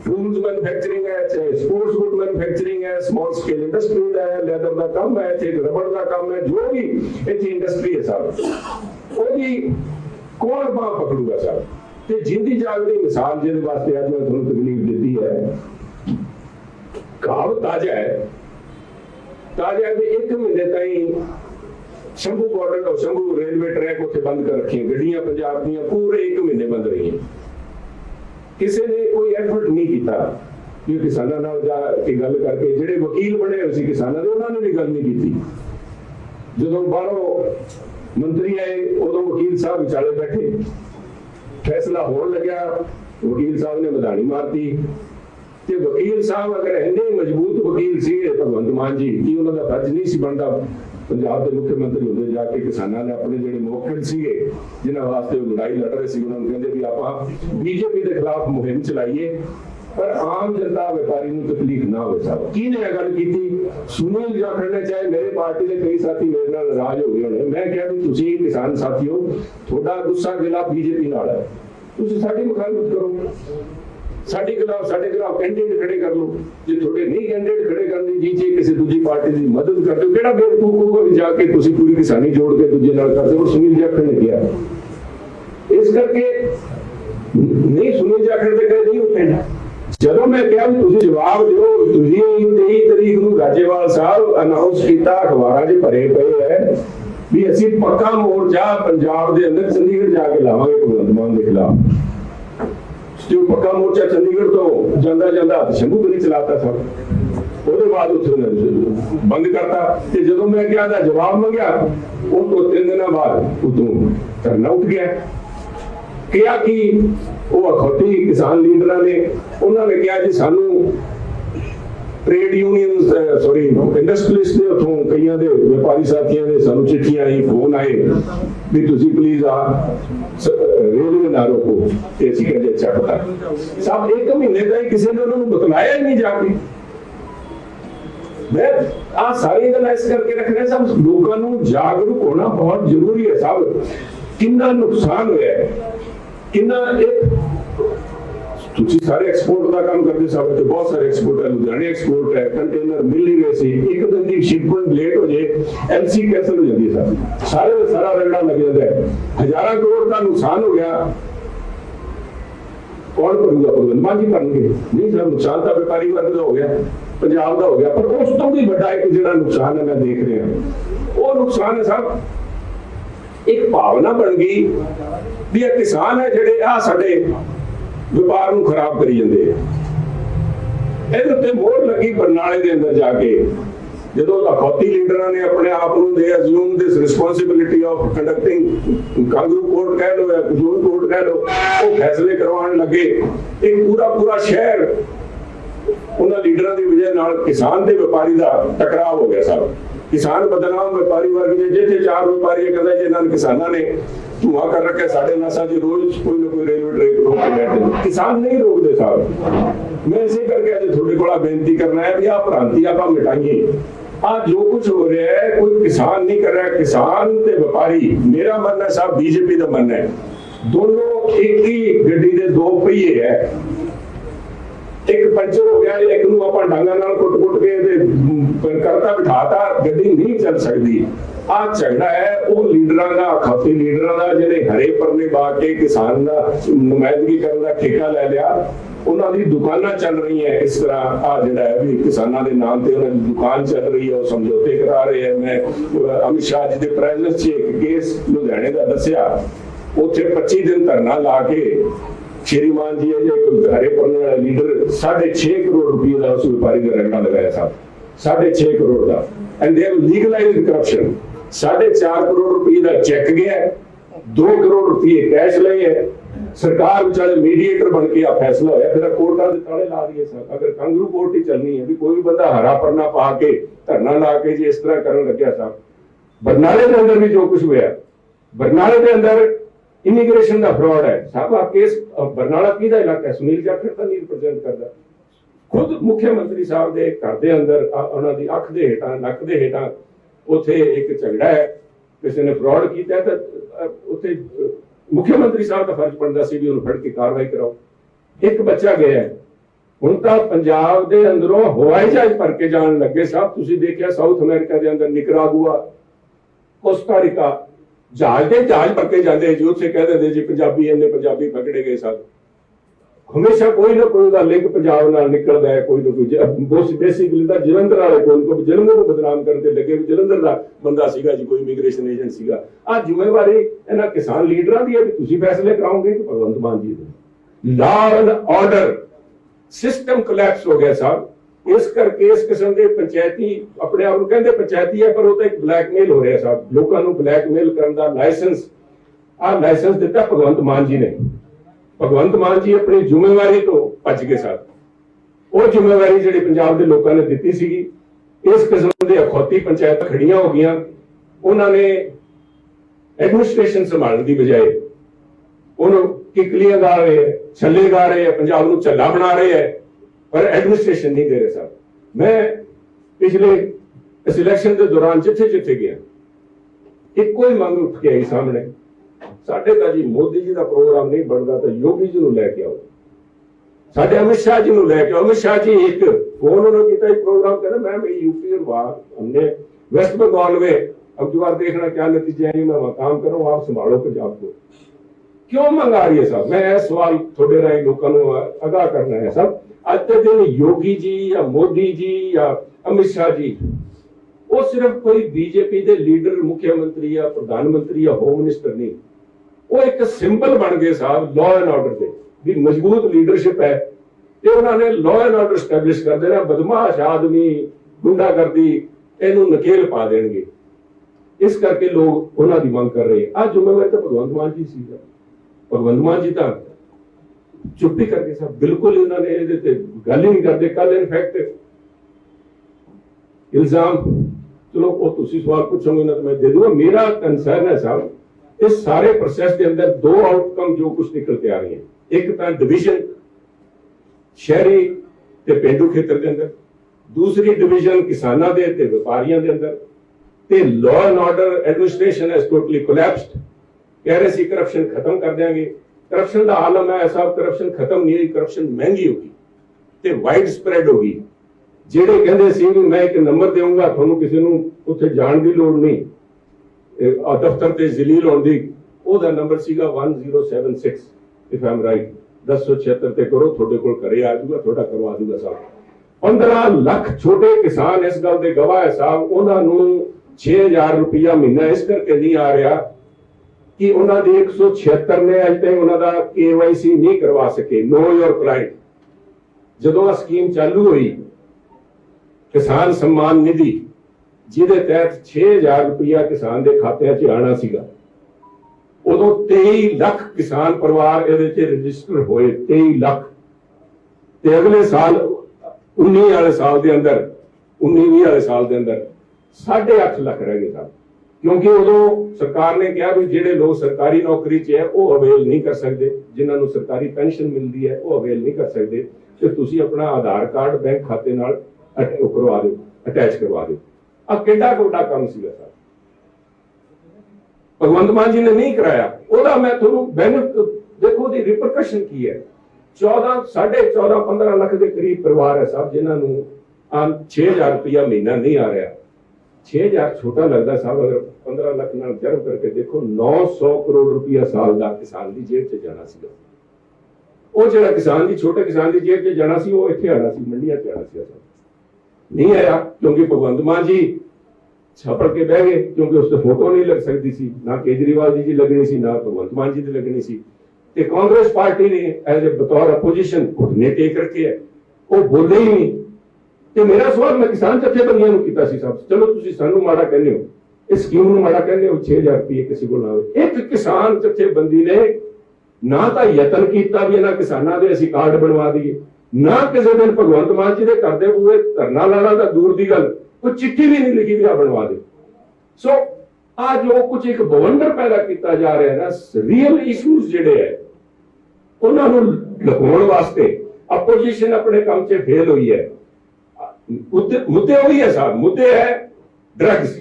ਟੂਲਸ ਮੈਨੂਫੈਕਚਰਿੰਗ ਹੈ ਚਾਹੇ ਸਪੋਰਟਸ ਗੁੱਡ ਮੈਨੂਫੈਕਚਰਿੰਗ ਹੈ ਸਮਾਲ ਸਕੇਲ ਇੰਡਸਟਰੀ ਦਾ ਲੈਦਰ ਦਾ ਕੰਮ ਹੈ ਤੇ ਰਬੜ ਦਾ ਕੰਮ ਹੈ ਜੋ ਵੀ ਇੱਥੇ ਇੰਡਸਟਰੀ ਹੈ ਸਾਹਿਬ ਉਹਦੀ ਕੌਣ ਬਾਹ ਪਕੜੂਗਾ ਸਾਹਿਬ ਤੇ ਜਿੰਦੀ ਜਾਗਦੀ ਮਿਸਾਲ ਜਿਹਦੇ ਵਾਸਤੇ ਅੱਜ ਮੈਂ ਤੁਹਾਨੂੰ ਤਕਲੀਫ ਦਿੱਤੀ ਹੈ ਕਾਬ ਤਾਜ਼ਾ ਹੈ ਤਾਜ਼ਾ ਦੇ ਇੱਕ ਮਹੀਨੇ ਤਾਈਂ ਸ਼ੰਭੂ ਬਾਰਡਰ ਤੋਂ ਸ਼ੰਭੂ ਰੇਲਵੇ ਟਰੈਕ ਉੱਥੇ ਬੰਦ ਕਰ ਰੱਖੀਆਂ ਗੱਡੀਆਂ ਪੰਜਾਬ ਦੀਆਂ ਪੂਰੇ ਇੱਕ ਮਹੀਨੇ ਬੰਦ ਰਹੀਆਂ ਕਿਸੇ ਨੇ ਕੋਈ ਐਫਰਟ ਨਹੀਂ ਕੀਤਾ। ਕਿ ਕਿਸਾਨਾਂ ਨਾਲ ਜਾ ਕੇ ਗੱਲ ਕਰਕੇ ਜਿਹੜੇ ਵਕੀਲ ਬਣੇ ਹੋਏ ਸੀ ਕਿਸਾਨਾਂ ਦੇ, ਉਹਨਾਂ ਨੇ ਵੀ ਗੱਲ ਨਹੀਂ ਕੀਤੀ। ਜਦੋਂ ਬਾਹਰੋਂ ਮੰਤਰੀ ਆਏ, ਉਦੋਂ ਵਕੀਲ ਸਾਹਿਬ ਵਿਚਾਲੇ ਬੈਠੇ। ਫੈਸਲਾ ਹੋਣ ਲੱਗਿਆ, ਵਕੀਲ ਸਾਹਿਬ ਨੇ ਮਧਾਣੀ ਮਾਰਤੀ। ਤੇ ਵਕੀਲ ਸਾਹਿਬ ਅਗਰ ਇੰਨੇ ਮਜ਼ਬੂਤ ਵਕੀਲ ਸੀ ਭਗਵੰਤ ਮਾਨ ਜੀ, ਕੀ ਉਹਨਾਂ ਦਾ ਫਰਜ਼ ਨਹੀਂ ਸੀ ਬਣਦਾ? ਪੰਜਾਬ ਦੇ ਮੁੱਖ ਮੰਤਰੀ ਹੁੰਦੇ ਜਾ ਕੇ ਕਿਸਾਨਾਂ ਨੇ ਆਪਣੇ ਜਿਹੜੇ ਮੌਕਲ ਸੀਗੇ, ਜਿਨ੍ਹਾਂ ਵਾਸਤੇ ਉਹ ਲੜਾਈ ਲੜ ਰਹੇ ਸੀ, ਉਹਨਾਂ ਨੂੰ ਕਹਿੰਦੇ ਵੀ ਆਪਾਂ ਬੀਜੇਪੀ ਦੇ ਖਿਲਾਫ ਮੁਹਿੰਮ ਚਲਾਈਏ। ਪਰ ਆਮ ਜਨਤਾ ਵਪਾਰੀ ਨੂੰ ਤਕਲੀਫ ਨਾ ਹੋਵੇ ਸਾਹਿਬ ਕਿਹਨੇ ਇਹ ਗੱਲ ਕੀਤੀ? ਸੁਨੀਲ ਜਾਖੜ ਨੇ ਚਾਹੇ ਮੇਰੇ ਪਾਰਟੀ ਦੇ ਕਈ ਸਾਥੀ ਮੇਰੇ ਨਾਲ ਨਾਰਾਜ਼ ਹੋ ਗਏ ਹੋਣੇ। ਮੈਂ ਕਿਹਾ ਵੀ ਤੁਸੀਂ ਕਿਸਾਨ ਸਾਥੀਓ, ਤੁਹਾਡਾ ਗੁੱਸਾ ਗਿਲਾ ਬੀਜੇਪੀ ਨਾਲ ਹੈ। ਤੁਸੀਂ ਸਾਡੀ ਮੁਖਾਲਫਤ ਕਰੋ। ਸਾਡੇ ਖਿਲਾਫ ਸਾਡੇ ਖਿਲਾਫ ਕੈਂਡੀਡੇਟ ਖੜੇ ਕਰ ਲਓ। ਜੇ ਤੁਹਾਡੇ ਨਹੀਂ ਕੈਂਡੀਡੇਟ ਖੜੇ ਕਰਨੀ ਜੀ ਜੇ ਕਿਸੇ ਦੂਜੀ ਪਾਰਟੀ ਦੀ ਮਦਦ ਕਰਦੇ ਹੋ, ਕਿਹੜਾ ਬੇਵਕੂਫ ਹੋਊਗਾ ਵੀ ਜਾ ਕੇ ਤੁਸੀਂ ਪੂਰੀ ਕਿਸਾਨੀ ਜੋੜ ਕੇ ਦੂਜੇ ਨਾਲ ਕਰਦੇ ਹੋ? ਸੁਨੀਲ ਜਾਖੜ ਨੇ ਕਿਹਾ। ਇਸ ਕਰਕੇ ਨਹੀਂ ਸੁਨੀਲ ਜਾਖੜ ਦੇ ਕਹੇ ਨਹੀਂ ਉੱਠੇ ਜਦੋਂ ਮੈਂ ਕਿਹਾ ਵੀ ਤੁਸੀਂ ਜਵਾਬ ਦਿਓ, ਤੁਸੀਂ 23 ਤਰੀਕ ਨੂੰ ਰਾਜੇਵਾਲ ਸਾਹਿਬ ਅਨਾਉਂਸ ਕੀਤਾ, ਅਖਬਾਰਾਂ 'ਚ ਭਰੇ ਪਏ ਹੈ ਵੀ ਅਸੀਂ ਪੱਕਾ ਮੋਰਚਾ ਪੰਜਾਬ ਦੇ ਅੰਦਰ ਚੰਡੀਗੜ੍ਹ ਜਾ ਕੇ ਲਾਵਾਂਗੇ ਭਗਵੰਤ ਮਾਨ ਦੇ ਖਿਲਾਫ। ਜੋ ਪੱਕਾ ਮੋਰਚਾ ਚੰਡੀਗੜ੍ਹ ਤੋਂ ਜਾਂਦਾ ਜਾਂਦਾ ਸ਼ੰਭੂ ਗਲੀ ਚਲਾਤਾ ਸਰ, ਉਹਦੇ ਬਾਅਦ ਉੱਥੇ ਬੰਦ ਕਰਤਾ ਤੇ ਜਦੋਂ ਮੈਂ ਕਿਹਾ ਦਾ ਜਵਾਬ ਮੰਗਿਆ, ਉਹ ਤੋਂ ਤਿੰਨ ਦਿਨਾਂ ਬਾਅਦ ਉਦੋਂ ਧਰਨਾ ਉੱਠ ਗਿਆ। ਕਿਹਾ ਕਿ ਉਹ ਅਖੌਤੀ ਕਿਸਾਨ ਲੀਡਰਾਂ ਨੇ, ਉਹਨਾਂ ਨੇ ਕਿਹਾ ਜੀ ਸਾਨੂੰ ਟ੍ਰੇਡ ਯੂਨੀਅਨ ਸੌਰੀ ਇੰਡਸਟਰੀਲਿਸਟ ਦੇ ਉਥੋਂ ਕਈਆਂ ਦੇ ਵਪਾਰੀ ਸਾਥੀਆਂ ਦੇ ਸਾਨੂੰ ਚਿੱਠੀਆਂ ਆਈ ਫੋਨ ਆਏ ਵੀ ਤੁਸੀਂ ਪਲੀਜ਼ ਆ ਰੇਲਵੇ ਨਾ ਰੋਕੋ, ਤੇ ਅਸੀਂ ਕਹਿੰਦੇ ਚੱਕਦਾ ਸਭ ਇੱਕ ਮਹੀਨੇ ਦਾ ਹੀ ਕਿਸੇ ਨੇ ਉਹਨਾਂ ਨੂੰ ਬਤਲਾਇਆ ਹੀ ਨਹੀਂ ਜਾ ਕੇ। ਮੈਂ ਆ ਸਾਰੀਆਂ ਗੱਲਾਂ ਇਸ ਕਰਕੇ ਰੱਖ ਸਭ ਲੋਕਾਂ ਨੂੰ ਜਾਗਰੂਕ ਹੋਣਾ ਬਹੁਤ ਜ਼ਰੂਰੀ ਹੈ, ਸਭ। ਕਿੰਨਾ ਨੁਕਸਾਨ ਹੋਇਆ ਹੈ। ਕਿੰਨਾ, ਇੱਕ ਤੁਸੀਂ ਸਾਰੇ ਐਕਸਪੋਰਟ ਦਾ ਕੰਮ ਕਰਦੇ ਸਭ ਤੇ ਬਹੁਤ ਸਾਰੇ ਐਕਸਪੋਰਟ ਹੈ, ਲੁਧਿਆਣੇ ਐਕਸਪੋਰਟ ਹੈ ਕੰਟੇਨਰ ਮਿਲ ਨਹੀਂ ਰਹੇ ਸੀ, ਇੱਕ ਦਿਨ ਦੀ ਸ਼ਿਪਮੈਂਟ ਲੇਟ ਹੋ ਜੇ ਐਲਸੀ ਕੈਂਸਲ ਹੋ ਜਾਂਦੀ ਹੈ ਸਾਰੇ ਦਾ ਸਾਰਾ ਰਗੜਾ ਲੱਗ ਜਾਂਦਾ ਹੈ। ਹਜ਼ਾਰਾਂ ਕਰੋੜ ਦਾ ਨੁਕਸਾਨ ਹੋ ਗਿਆ। ਕੌਣ ਕਰੂਗਾ ਭਗਵੰਤ ਜੀ ਕਰਨਗੇ ਨਹੀਂ ਸਰ, ਨੁਕਸਾਨ ਤਾਂ ਵਪਾਰੀ ਵਰਗ ਦਾ ਹੋ ਗਿਆ, ਪੰਜਾਬ ਦਾ ਹੋ ਗਿਆ, ਪਰ ਉਸ ਤੋਂ ਵੀ ਵੱਡਾ ਇੱਕ ਜਿਹੜਾ ਨੁਕਸਾਨ ਹੈ, ਮੈਂ ਦੇਖ ਰਿਹਾ। ਉਹ ਨੁਕਸਾਨ ਹੈ ਸਾਹਿਬ ਇੱਕ ਭਾਵਨਾ ਬਣ ਗਈ ਵੀ ਇਹ ਕਿਸਾਨ ਹੈ ਜਿਹੜੇ ਆ ਸਾਡੇ ਵਪਾਰ ਨੂੰ ਖਰਾਬ ਕਰੀ ਜਾਂਦੇ ਆ। ਇਹਦੇ ਉੱਤੇ ਮੋਹਰ ਲੱਗੀ ਬਰਨਾਲੇ ਦੇ ਅੰਦਰ ਜਾ ਕੇ। ਜਦੋਂ ਅਖੌਤੀ ਲੀਡਰਾਂ ਨੇ ਆਪਣੇ ਆਪ ਨੂੰ ਦੇ assume this responsibility of conducting kangaroo court ਕਹਿ ਲੋ ਜਾਂ ਕਜੂਰ ਕੋਰਟ ਕਹਿ ਲੋ ਉਹ ਫੈਸਲੇ ਕਰਵਾਉਣ ਲੱਗੇ। ਇੱਕ ਪੂਰਾ ਪੂਰਾ ਸ਼ਹਿਰ ਉਹਨਾਂ ਲੀਡਰਾਂ ਦੀ ਵਜ੍ਹਾ ਨਾਲ ਕਿਸਾਨ ਤੇ ਵਪਾਰੀ ਦਾ ਟਕਰਾਅ ਹੋ ਗਿਆ ਸਾਹਿਬ ਕਿਸਾਨ ਬਦਨਾਮ, ਵਪਾਰੀ ਵਰਗ ਦੇ ਜਿਹੇ ਚਾਰ ਵਪਾਰੀ ਕਹਿੰਦਾ ਜੀ ਨੇ ਕਿਸਾਨਾਂ ਨੇ ਧੂਆ ਕਰ ਰੱਖਿਆ, ਸਾਡੇ ਨਸਾਂ 'ਚ ਰੋਜ਼ ਕੋਈ ਨਾ ਕੋਈ ਰੇਲਵੇ ਟ੍ਰੇਨ ਰੋਕ ਕੇ ਬੈਠਦੇ ਕਿਸਾਨ ਨਹੀਂ ਰੋਕਦੇ ਸਾਹਿਬ। ਮੈਂ ਇਸੇ ਕਰਕੇ ਅੱਜ ਤੁਹਾਡੇ ਕੋਲ ਆਹ ਬੇਨਤੀ ਕਰਨਾ ਹੈ ਵੀ ਆਹ ਭ੍ਰਾਂਤੀ ਆਪਾਂ ਮਿਟਾਈਏ। ਆ ਜੋ ਕੁਝ ਹੋ ਰਿਹਾ ਹੈ, ਕੋਈ ਕਿਸਾਨ ਨਹੀਂ ਕਰ ਰਿਹਾ। ਕਿਸਾਨ ਤੇ ਵਪਾਰੀ, ਮੇਰਾ ਮੰਨਣਾ ਹੈ, ਸਾਹਿਬ, ਬੀਜੇਪੀ ਦਾ ਮੰਨਣਾ ਹੈ। ਦੋਨੋਂ ਇੱਕ ਹੀ ਗੱਡੀ ਦੇ ਦੋ ਪਹੀਏ ਹੈ। ਇੱਕ ਪੰਚਰ ਹੋ ਗਿਆ, ਇੱਕ ਨੂੰ ਆਪਾਂ ਡਾਂਗਾਂ ਨਾਲ ਕੁੱਟ-ਕੁੱਟ ਕੇ ਤੇ ਕਰਤਾ, ਬਿਠਾਤਾ, ਗੱਡੀ ਨਹੀਂ ਚੱਲ ਸਕਦੀ। ਆ ਝਗੜਾ ਹੈ, ਉਹ ਲੀਡਰਾਂ ਦਾ ਖਾਤੀ ਲੀਡਰਾਂ ਦਾ, ਜਿਹੜੇ ਹਰੇ ਪਰਨੇ ਬਾ ਕੇ ਕਿਸਾਨ ਦਾ, ਨੁਮਾਇੰਦਗੀ ਕਰਨ ਦਾ ਠੇਕਾ ਲੈ ਲਿਆ। ਉਹਨਾਂ ਦੀ ਦੁਕਾਨਾਂ ਚੱਲ ਰਹੀਆਂ ਇਸ ਤਰ੍ਹਾਂ ਆ ਜਿਹੜਾ ਹੈ ਵੀ ਕਿਸਾਨਾਂ ਦੇ ਨਾਮ ਤੇ ਉਹਨਾਂ ਦੀ ਦੁਕਾਨ ਚੱਲ ਰਹੀ ਹੈ, ਉਹ ਸਮਝੌਤੇ ਕਰਾ ਰਹੇ ਹੈ। ਮੈਂ ਅਮਿਤ ਸ਼ਾਹ ਜੀ ਦੇ ਪ੍ਰੈਜ਼ੈਂਸ 'ਚ ਇੱਕ ਕੇਸ ਲੁਧਿਆਣੇ ਦਾ ਦੱਸਿਆ। ਉੱਥੇ 25 ਦਿਨ ਧਰਨਾ ਲਾ ਕੇ ਸ਼੍ਰੀਮਾਨ ਜੀ ਇਹ ਜੇ ਲੀਡਰ 6.5 ਕਰੋੜ ਰੁਪਏ ਦਾ ਉਸ ਵਪਾਰੀ ਦਾ ਰੰਗਾ ਲਗਾਇਆ ਸਾਹਿਬ 6.5 ਕਰੋੜ ਦਾ। And they have legalized corruption 4.5 crore ਰੁਪਏ ਦਾ ਚੈੱਕ ਗਿਆ 2 ਕਰੋੜ ਰੁਪਏ ਕੈਸ਼ ਲਏ ਹੈ। ਸਰਕਾਰ ਵਿਚਾਲੇ ਮੀਡੀਏਟਰ ਬਣ ਕੇ ਆ ਫੈਸਲਾ ਹੋਇਆ। ਫਿਰ ਕੋਰਟਾਂ ਦੇ ਤਾਲੇ ਲਾ ਦਈਏ ਸਰ ਅਗਰ ਕੰਗਰੂ ਕੋਰਟ ਹੀ ਚੱਲਣੀ ਹੈ ਵੀ ਕੋਈ ਬੰਦਾ ਹਰਾ ਪਰਨਾ ਪਾ ਕੇ ਧਰਨਾ ਲਾ ਕੇ ਜੇ ਇਸ ਤਰ੍ਹਾਂ ਕਰਨ ਲੱਗਿਆ ਸਾਹਿਬ ਬਰਨਾਲੇ ਦੇ ਅੰਦਰ ਵੀ ਜੋ ਕੁਝ ਹੋਇਆ। ਬਰਨਾਲੇ ਦੇ ਅੰਦਰ ਇਮੀਗ੍ਰੇਸ਼ਨ ਦਾ ਫਰਾਡ ਹੈ। ਸਾਹਿਬ ਆ ਕੇਸ ਅ, ਬਰਨਾਲਾ ਕਿਹਦਾ ਇਲਾਕਾ ਸੁਨੀਲ ਜਾਖੜ ਤਾਂ ਨਹੀਂ ਰਿਪਰੈਜ਼ੈਂਟ ਕਰਦਾ। ਖੁਦ ਮੁੱਖ ਮੰਤਰੀ ਸਾਹਿਬ ਦੇ ਘਰ ਦੇ ਅੰਦਰ ਉਹਨਾਂ ਦੀ ਅੱਖ ਦੇ ਹੇਠਾਂ ਨੱਕ ਦੇ ਹੇਠਾਂ ਉੱਥੇ ਇੱਕ ਝਗੜਾ ਹੈ। ਕਿਸੇ ਨੇ ਫਰਾਡ ਕੀਤਾ ਤਾਂ ਉੱਥੇ ਮੁੱਖ ਮੰਤਰੀ ਸਾਹਿਬ ਦਾ ਫਰਜ਼ ਬਣਦਾ ਸੀ ਵੀ ਉਹਨੂੰ ਫੜ ਕੇ ਕਾਰਵਾਈ ਕਰਾਓ। ਇੱਕ ਬੱਚਾ ਗਿਆ ਹੁਣ ਤਾਂ ਪੰਜਾਬ ਦੇ ਅੰਦਰੋਂ ਹਵਾਈ ਜਹਾਜ਼ ਭਰ ਕੇ ਜਾਣ ਲੱਗੇ। ਸਾਹਿਬ ਤੁਸੀਂ ਦੇਖਿਆ ਸਾਊਥ ਅਮਰੀਕਾ ਦੇ ਅੰਦਰ ਨਿਕਰਾਗੁਆ ਕੋਸਟਾ ਜਹਾਜ਼ ਦੇ ਜਹਾਜ਼ ਭਰ ਜਾਂਦੇ ਜੀ, ਉੱਥੇ ਕਹਿ ਦਿੰਦੇ ਜੀ, ਪੰਜਾਬੀ ਇੰਨੇ ਪੰਜਾਬੀ ਪਕੜੇ ਗਏ ਸਨ। ਹਮੇਸ਼ਾ ਕੋਈ ਨਾ ਕੋਈ ਦਾ ਲਿੰਕ ਪੰਜਾਬ ਨਾਲ ਨਿਕਲਦਾ ਹੈ, ਕੋਈ ਨਾ ਕੋਈ। ਬੋਸ ਬੇਸਿਕਲੀ ਤਾਂ ਜਲੰਧਰ ਵਾਲੇ ਕੋਈ ਕੋ ਜਲੰਧਰ ਨੂੰ ਬਦਨਾਮ ਕਰਨ ਤੇ ਲੱਗੇ ਵੀ ਜਲੰਧਰ ਦਾ ਬੰਦਾ ਸੀਗਾ ਜੀ, ਕੋਈ ਇਮੀਗ੍ਰੇਸ਼ਨ ਏਜੰਟ ਸੀਗਾ। ਆ ਜ਼ਿੰਮੇਵਾਰੀ ਇਹਨਾਂ ਕਿਸਾਨ ਲੀਡਰਾਂ ਦੀ ਹੈ ਵੀ ਤੁਸੀਂ ਫੈਸਲੇ ਕਰਾਓਗੇ ਕਿ ਭਗਵੰਤ ਮਾਨ ਜੀ ਦੇ। Law and order system collapse ਹੋ ਗਿਆ ਸਾਹਿਬ ਇਸ ਕਰਕੇ ਇਸ ਕਿਸਮ ਦੇ ਪੰਚਾਇਤੀ ਆਪਣੇ ਆਪ ਨੂੰ ਕਹਿੰਦੇ ਪੰਚਾਇਤੀ ਹੈ, ਪਰ ਉਹ ਤਾਂ ਇੱਕ ਬਲੈਕਮੇਲ ਹੋ ਰਿਹਾ ਸਾਹਿਬ ਲੋਕਾਂ ਨੂੰ ਬਲੈਕਮੇਲ ਕਰਨ ਦਾ ਲਾਇਸੈਂਸ ਆਹ ਲਾਇਸੈਂਸ ਦਿੱਤਾ ਭਗਵੰਤ ਮਾਨ ਜੀ ਨੇ। ਭਗਵੰਤ ਮਾਨ ਜੀ ਆਪਣੀ ਜ਼ਿੰਮੇਵਾਰੀ ਤੋਂ ਭੱਜ ਗਏ ਸਾਹਿਬ ਉਹ ਜ਼ਿੰਮੇਵਾਰੀ ਜਿਹੜੀ ਪੰਜਾਬ ਦੇ ਲੋਕਾਂ ਨੇ ਦਿੱਤੀ ਸੀਗੀ। ਇਸ ਕਿਸਮ ਦੇ ਅਖੌਤੀ ਪੰਚਾਇਤ ਖੜੀਆਂ ਹੋ ਗਈਆਂ। ਉਹਨਾਂ ਨੇ ਐਡਮਿਨਿਸਟ੍ਰੇਸ਼ਨ ਸੰਭਾਲਣ ਦੀ ਬਜਾਏ ਉਹਨੂੰ ਕਿਕਲੀਆਂ ਗਾ ਰਹੇ ਛੱਲੇ ਗਾ ਰਹੇ ਹੈ, ਪੰਜਾਬ ਨੂੰ ਝੱਲਾ ਬਣਾ ਰਹੇ ਹੈ। ਪਰ ਐਡਮਿਨਿਸਟ੍ਰੇਸ਼ਨ ਨਹੀਂ ਦੇ ਰਹੇ ਸਾਹਿਬ ਮੈਂ ਪਿਛਲੇ ਇਸ ਇਲੈਕਸ਼ਨ ਦੇ ਦੌਰਾਨ ਜਿੱਥੇ ਜਿੱਥੇ ਗਿਆ ਇੱਕੋ ਹੀ ਮੰਗ ਉੱਠ ਕੇ ਆਈ ਸਾਹਮਣੇ ਸਾਡੇ ਤਾਂ ਜੀ ਮੋਦੀ ਜੀ ਦਾ ਪ੍ਰੋਗਰਾਮ ਨਹੀਂ ਬਣਦਾ ਤਾਂ ਯੋਗੀ ਜੀ ਨੂੰ ਲੈ ਕੇ ਆਓ ਸਾਡੇ ਅਮਿਤ शाह जी ਨੂੰ ਲੈ ਕੇ ਆਓ ਅਮਿਤ शाह जी एक फोन उन्होंने किया एक प्रोग्राम कहना मैम ये यूपी और वहाँ हमने वेस्ट बंगाल में अब की बार देखना क्या नतीजे हैं मैं वहाँ काम करूँ आप संभालो पंजाब को ਕਿਉਂ ਮੰਗਾ ਰਹੀ ਹੈ ਸਾਹਿਬ ਮੈਂ ਇਹ ਸਵਾਲ ਤੁਹਾਡੇ ਰਾਹੀਂ ਲੋਕਾਂ ਨੂੰ ਅਗਾ ਕਰਨਾ ਹੈ ਸਭ ਅੱਜ ਦੇ ਦਿਨ ਯੋਗੀ ਜੀ ਜਾਂ ਮੋਦੀ ਜੀ ਜਾਂ ਅਮਿਤ ਸ਼ਾਹ ਜੀ, ਉਹ ਸਿਰਫ ਕੋਈ ਬੀਜੇਪੀ ਦੇ ਲੀਡਰ, ਮੁੱਖ ਮੰਤਰੀ ਜਾਂ ਪ੍ਰਧਾਨ ਮੰਤਰੀ ਜਾਂ ਹੋਮ ਮਿਨਿਸਟਰ ਨਹੀਂ। ਉਹ ਇੱਕ ਸਿੰਬਲ ਬਣ ਗਏ ਸਾਹਿਬ ਲਾਅ ਐਂਡ ਆਰਡਰ ਦੇ, ਵੀ ਮਜ਼ਬੂਤ ਲੀਡਰਸ਼ਿਪ ਹੈ ਤੇ ਉਹਨਾਂ ਨੇ ਲਾਅ ਐਂਡ ਆਰਡਰ ਸਟੈਬਲਿਸ਼ ਕਰ ਦੇਣਾ, ਬਦਮਾਸ਼ ਆਦਮੀ, ਗੁੰਡਾਗਰਦੀ, ਇਹਨੂੰ ਨਕੇਲ ਪਾ ਦੇਣਗੇ। ਇਸ ਕਰਕੇ ਲੋਕ ਉਹਨਾਂ ਦੀ ਮੰਗ ਕਰ ਰਹੇ। ਆ ਜ਼ਿੰਮੇਵਾਰੀ ਤਾਂ ਭਗਵੰਤ ਮਾਨ ਜੀ ਸੀ ਭਗਵੰਤ ਮਾਨ ਜੀ ਤਾਂ ਚੁੱਪੀ ਕਰਕੇ ਸਭ ਬਿਲਕੁਲ ਹੀ ਨੇ ਇਹਦੇ ਤੇ ਗੱਲ ਹੀ ਨਹੀਂ ਕਰਦੇ ਕੱਲ ਇਨਫੈਕਟ ਇਲਜ਼ਾਮ, ਚਲੋ ਉਹ ਤੁਸੀਂ ਸਵਾਲ ਪੁੱਛੋਗੇ ਨਾ ਤਾਂ ਮੈਂ ਦੇ ਦੂੰਗਾ। ਮੇਰਾ ਕੰਸਰਨ ਹੈ ਸਾਹਿਬ ਇਸ ਸਾਰੇ ਪ੍ਰੋਸੈਸ ਦੇ ਅੰਦਰ ਦੋ ਆਊਟਕਮ ਜੋ ਕੁਝ ਨਿਕਲ ਕੇ ਆ ਰਹੀਆਂ ਇੱਕ ਤਾਂ ਡਿਵੀਜ਼ਨ ਸ਼ਹਿਰੀ ਤੇ ਪਿੰਡੂ ਖੇਤਰ ਦੇ ਅੰਦਰ, ਦੂਸਰੀ ਡਿਵੀਜ਼ਨ ਕਿਸਾਨਾਂ ਦੇ ਤੇ ਵਪਾਰੀਆਂ ਦੇ ਅੰਦਰ, ਤੇ law and order administration has totally collapsed ਕਹਿ ਰਹੇ ਸੀ ਕਰਪਸ਼ਨ ਖਤਮ ਕਰ ਦਿਆਂਗੇ। ਕਰਪਸ਼ਨ ਦਾ ਆਲਮ ਹੈ ਸਭ ਕਰਪਸ਼ਨ ਖਤਮ ਨਹੀਂ ਹੋਈ ਕਰਪਸ਼ਨ ਮਹਿੰਗੀ ਹੋ ਗਈ ਤੇ ਵਾਈਡ ਸਪਰੈਡ ਹੋ ਗਈ। ਜਿਹੜੇ ਕਹਿੰਦੇ ਸੀ ਵੀ ਮੈਂ ਇੱਕ ਨੰਬਰ ਦੇਵਾਂਗਾ ਤੁਹਾਨੂੰ ਕਿਸੇ ਨੂੰ ਉੱਥੇ ਜਾਣ ਦੀ ਲੋੜ ਨਹੀਂ ਆ ਦਫ਼ਤਰ ਤੇ ਜ਼ਲੀਲ ਹੋਣ ਦੀ, ਉਹਦਾ ਨੰਬਰ ਸੀਗਾ 1076 ਇਫ ਆਮ ਰਾਈਟ 1076 ਤੇ ਕਰੋ, ਤੁਹਾਡੇ ਕੋਲ ਘਰੇ ਆ ਜਾਊਗਾ, ਤੁਹਾਡਾ ਕਰਵਾ ਦੂਗਾ ਸਾਹਿਬ 15 ਲੱਖ ਛੋਟੇ ਕਿਸਾਨ ਇਸ ਗੱਲ ਦੇ ਗਵਾਹ ਹੈ ਸਾਹਿਬ, ਉਹਨਾਂ ਨੂੰ 6000 ਰੁਪਇਆ ਮਹੀਨਾ ਇਸ ਕਰਕੇ ਨਹੀਂ ਆ ਰਿਹਾ ਕਿ ਉਹਨਾਂ ਦੇ 176 ਨੇ ਅਜੇ ਤੱਕ ਉਹਨਾਂ ਦਾ KYC ਨਹੀਂ ਕਰਵਾ ਸਕੇ ਨੋ ਯੋਰ ਕਲਾਇੰਟ ਜਦੋਂ ਆ ਸਕੀਮ ਚਾਲੂ ਹੋਈ, ਕਿਸਾਨ ਸਨਮਾਨ ਨਿਧੀ, ਜਿਹਦੇ ਤਹਿਤ 6000 ਰੁਪਇਆ ਕਿਸਾਨ ਦੇ ਖਾਤਿਆਂ 'ਚ ਆਣਾ ਸੀਗਾ, ਉਦੋਂ 23 ਲੱਖ ਕਿਸਾਨ ਪਰਿਵਾਰ ਇਹਦੇ 'ਚ ਰਜਿਸਟਰ ਹੋਏ 23 ਲੱਖ। ਤੇ ਅਗਲੇ ਸਾਲ 19 ਵਾਲੇ ਸਾਲ ਦੇ ਅੰਦਰ 19 20 ਵਾਲੇ ਸਾਲ ਦੇ ਅੰਦਰ 8.5 ਲੱਖ ਰਹਿ ਗਏ ਸਨ। ਕਿਉਂਕਿ ਉਦੋਂ ਸਰਕਾਰ ਨੇ ਕਿਹਾ ਵੀ ਜਿਹੜੇ ਲੋਕ ਸਰਕਾਰੀ ਨੌਕਰੀ 'ਚ ਹੈ, ਉਹ ਅਵੇਲ ਨਹੀਂ ਕਰ ਸਕਦੇ। ਜਿਨ੍ਹਾਂ ਨੂੰ ਸਰਕਾਰੀ ਪੈਨਸ਼ਨ ਮਿਲਦੀ ਹੈ, ਉਹ ਅਵੇਲ ਨਹੀਂ ਕਰ ਸਕਦੇ। ਤੇ ਤੁਸੀਂ ਆਪਣਾ ਆਧਾਰ ਕਾਰਡ ਬੈਂਕ ਖਾਤੇ ਨਾਲ ਕਰਵਾ ਦਿਓ, ਅਟੈਚ ਕਰਵਾ ਦਿਓ। ਆ ਕਿੰਨਾ ਵੱਡਾ ਕੰਮ ਸੀਗਾ ਸਰ। ਭਗਵੰਤ ਮਾਨ ਜੀ ਨੇ ਨਹੀਂ ਕਰਾਇਆ। ਉਹਦਾ ਮੈਂ ਤੁਹਾਨੂੰ ਬੈਨੀਫਿਟ ਦੇਖੋ ਉਹਦੀ ਰਿਪਰਕਸ਼ਨ ਕੀ ਹੈ। 14 14.5 15 ਲੱਖ ਦੇ ਕਰੀਬ ਪਰਿਵਾਰ ਹੈ ਸਾਹਿਬ ਜਿਨ੍ਹਾਂ ਨੂੰ ਆਮ 6000 ਰੁਪਇਆ ਮਹੀਨਾ ਨਹੀਂ ਆ ਰਿਹਾ। 6000 ਛੋਟਾ ਲੱਗਦਾ ਸਾਹਿਬ ਅਗਰ 15 ਲੱਖ ਨਾਲ ਜਰਬ ਕਰਕੇ ਦੇਖੋ 900 ਕਰੋੜ ਰੁਪਇਆ ਸਾਲ ਦਾ ਕਿਸਾਨ ਦੀ ਜੇਬ 'ਚ ਜਾਣਾ ਸੀਗਾ। ਉਹ ਜਿਹੜਾ ਕਿਸਾਨ ਦੀ, ਛੋਟੇ ਕਿਸਾਨ ਦੀ ਜੇਬ 'ਚ ਜਾਣਾ ਸੀ, ਉਹ ਇੱਥੇ ਆਣਾ ਸੀ, ਮੰਡੀਆਂ 'ਚ ਆਣਾ ਸੀ। ਨਹੀਂ ਆਇਆ, ਕਿਉਂਕਿ ਭਗਵੰਤ ਮਾਨ ਜੀ ਛਾਪੜ ਕੇ ਬਹਿ ਗਏ, ਕਿਉਂਕਿ ਉਸ ਤੇ ਫੋਟੋ ਨਹੀਂ ਲੱਗ ਸਕਦੀ ਸੀ, ਨਾ ਕੇਜਰੀਵਾਲ ਜੀ ਦੀ ਲੱਗਣੀ ਸੀ, ਨਾ ਭਗਵੰਤ ਮਾਨ ਜੀ ਦੀ ਲੱਗਣੀ ਸੀ। ਤੇ ਕਾਂਗਰਸ ਪਾਰਟੀ ਨੇ, ਐਜ਼ ਅ ਬਤੌਰ ਆਪੋਜੀਸ਼ਨ ਘੁਟਨੇ ਟੇਕ ਕਰਕੇ, ਉਹ ਬੋਲੇ ਹੀ ਨਹੀਂ। ਤੇ ਮੇਰਾ ਸਵਾਲ ਮੈਂ ਕਿਸਾਨ ਜਥੇਬੰਦੀਆਂ ਨੂੰ ਕੀਤਾ ਸੀ ਸਭ ਚਲੋ ਤੁਸੀਂ ਸਾਨੂੰ ਮਾੜਾ ਕਹਿੰਦੇ ਹੋ। ਇਸ ਸਕੀਮ ਨੂੰ ਮਾੜਾ ਕਹਿੰਦੇ ਹੋ 6000 ਰੁਪਏ ਕਿਸੇ ਕੋਲ ਨਾ ਹੋਵੇ ਇੱਕ ਕਿਸਾਨ ਜਥੇਬੰਦੀ ਨੇ ਨਾ ਤਾਂ ਯਤਨ ਕੀਤਾ ਵੀ ਇਹਨਾਂ ਕਿਸਾਨਾਂ ਦੇ ਅਸੀਂ ਕਾਰਡ ਬਣਵਾ ਦਈਏ, ਨਾ ਕਿਸੇ ਦਿਨ ਭਗਵੰਤ ਮਾਨ ਜੀ ਦੇ ਘਰ ਦੇ ਧਰਨਾ ਲਾਣਾ ਤਾਂ ਦੂਰ ਦੀ ਗੱਲ, ਕੋਈ ਚਿੱਠੀ ਵੀ ਨਹੀਂ ਲਿਖੀ ਵੀ ਆ ਬਣਵਾ ਦੇ। ਸੋ ਆ ਜੋ ਕੁਝ ਇੱਕ ਬਵੰਡਰ ਪੈਦਾ ਕੀਤਾ ਜਾ ਰਿਹਾ ਨਾ ਰੀਅਲ ਇਸ਼ੂਜ਼ ਜਿਹੜੇ ਹੈ, ਉਹਨਾਂ ਨੂੰ ਲਗਾਉਣ ਵਾਸਤੇ ਆਪੋਜੀਸ਼ਨ ਆਪਣੇ ਕੰਮ 'ਚ ਫੇਲ ਹੋਈ ਹੈ। ਮੁੱਦੇ ਉਹੀ ਹੈ ਸਾਹਿਬ ਮੁੱਦੇ ਹੈ ਡਰੱਗਸ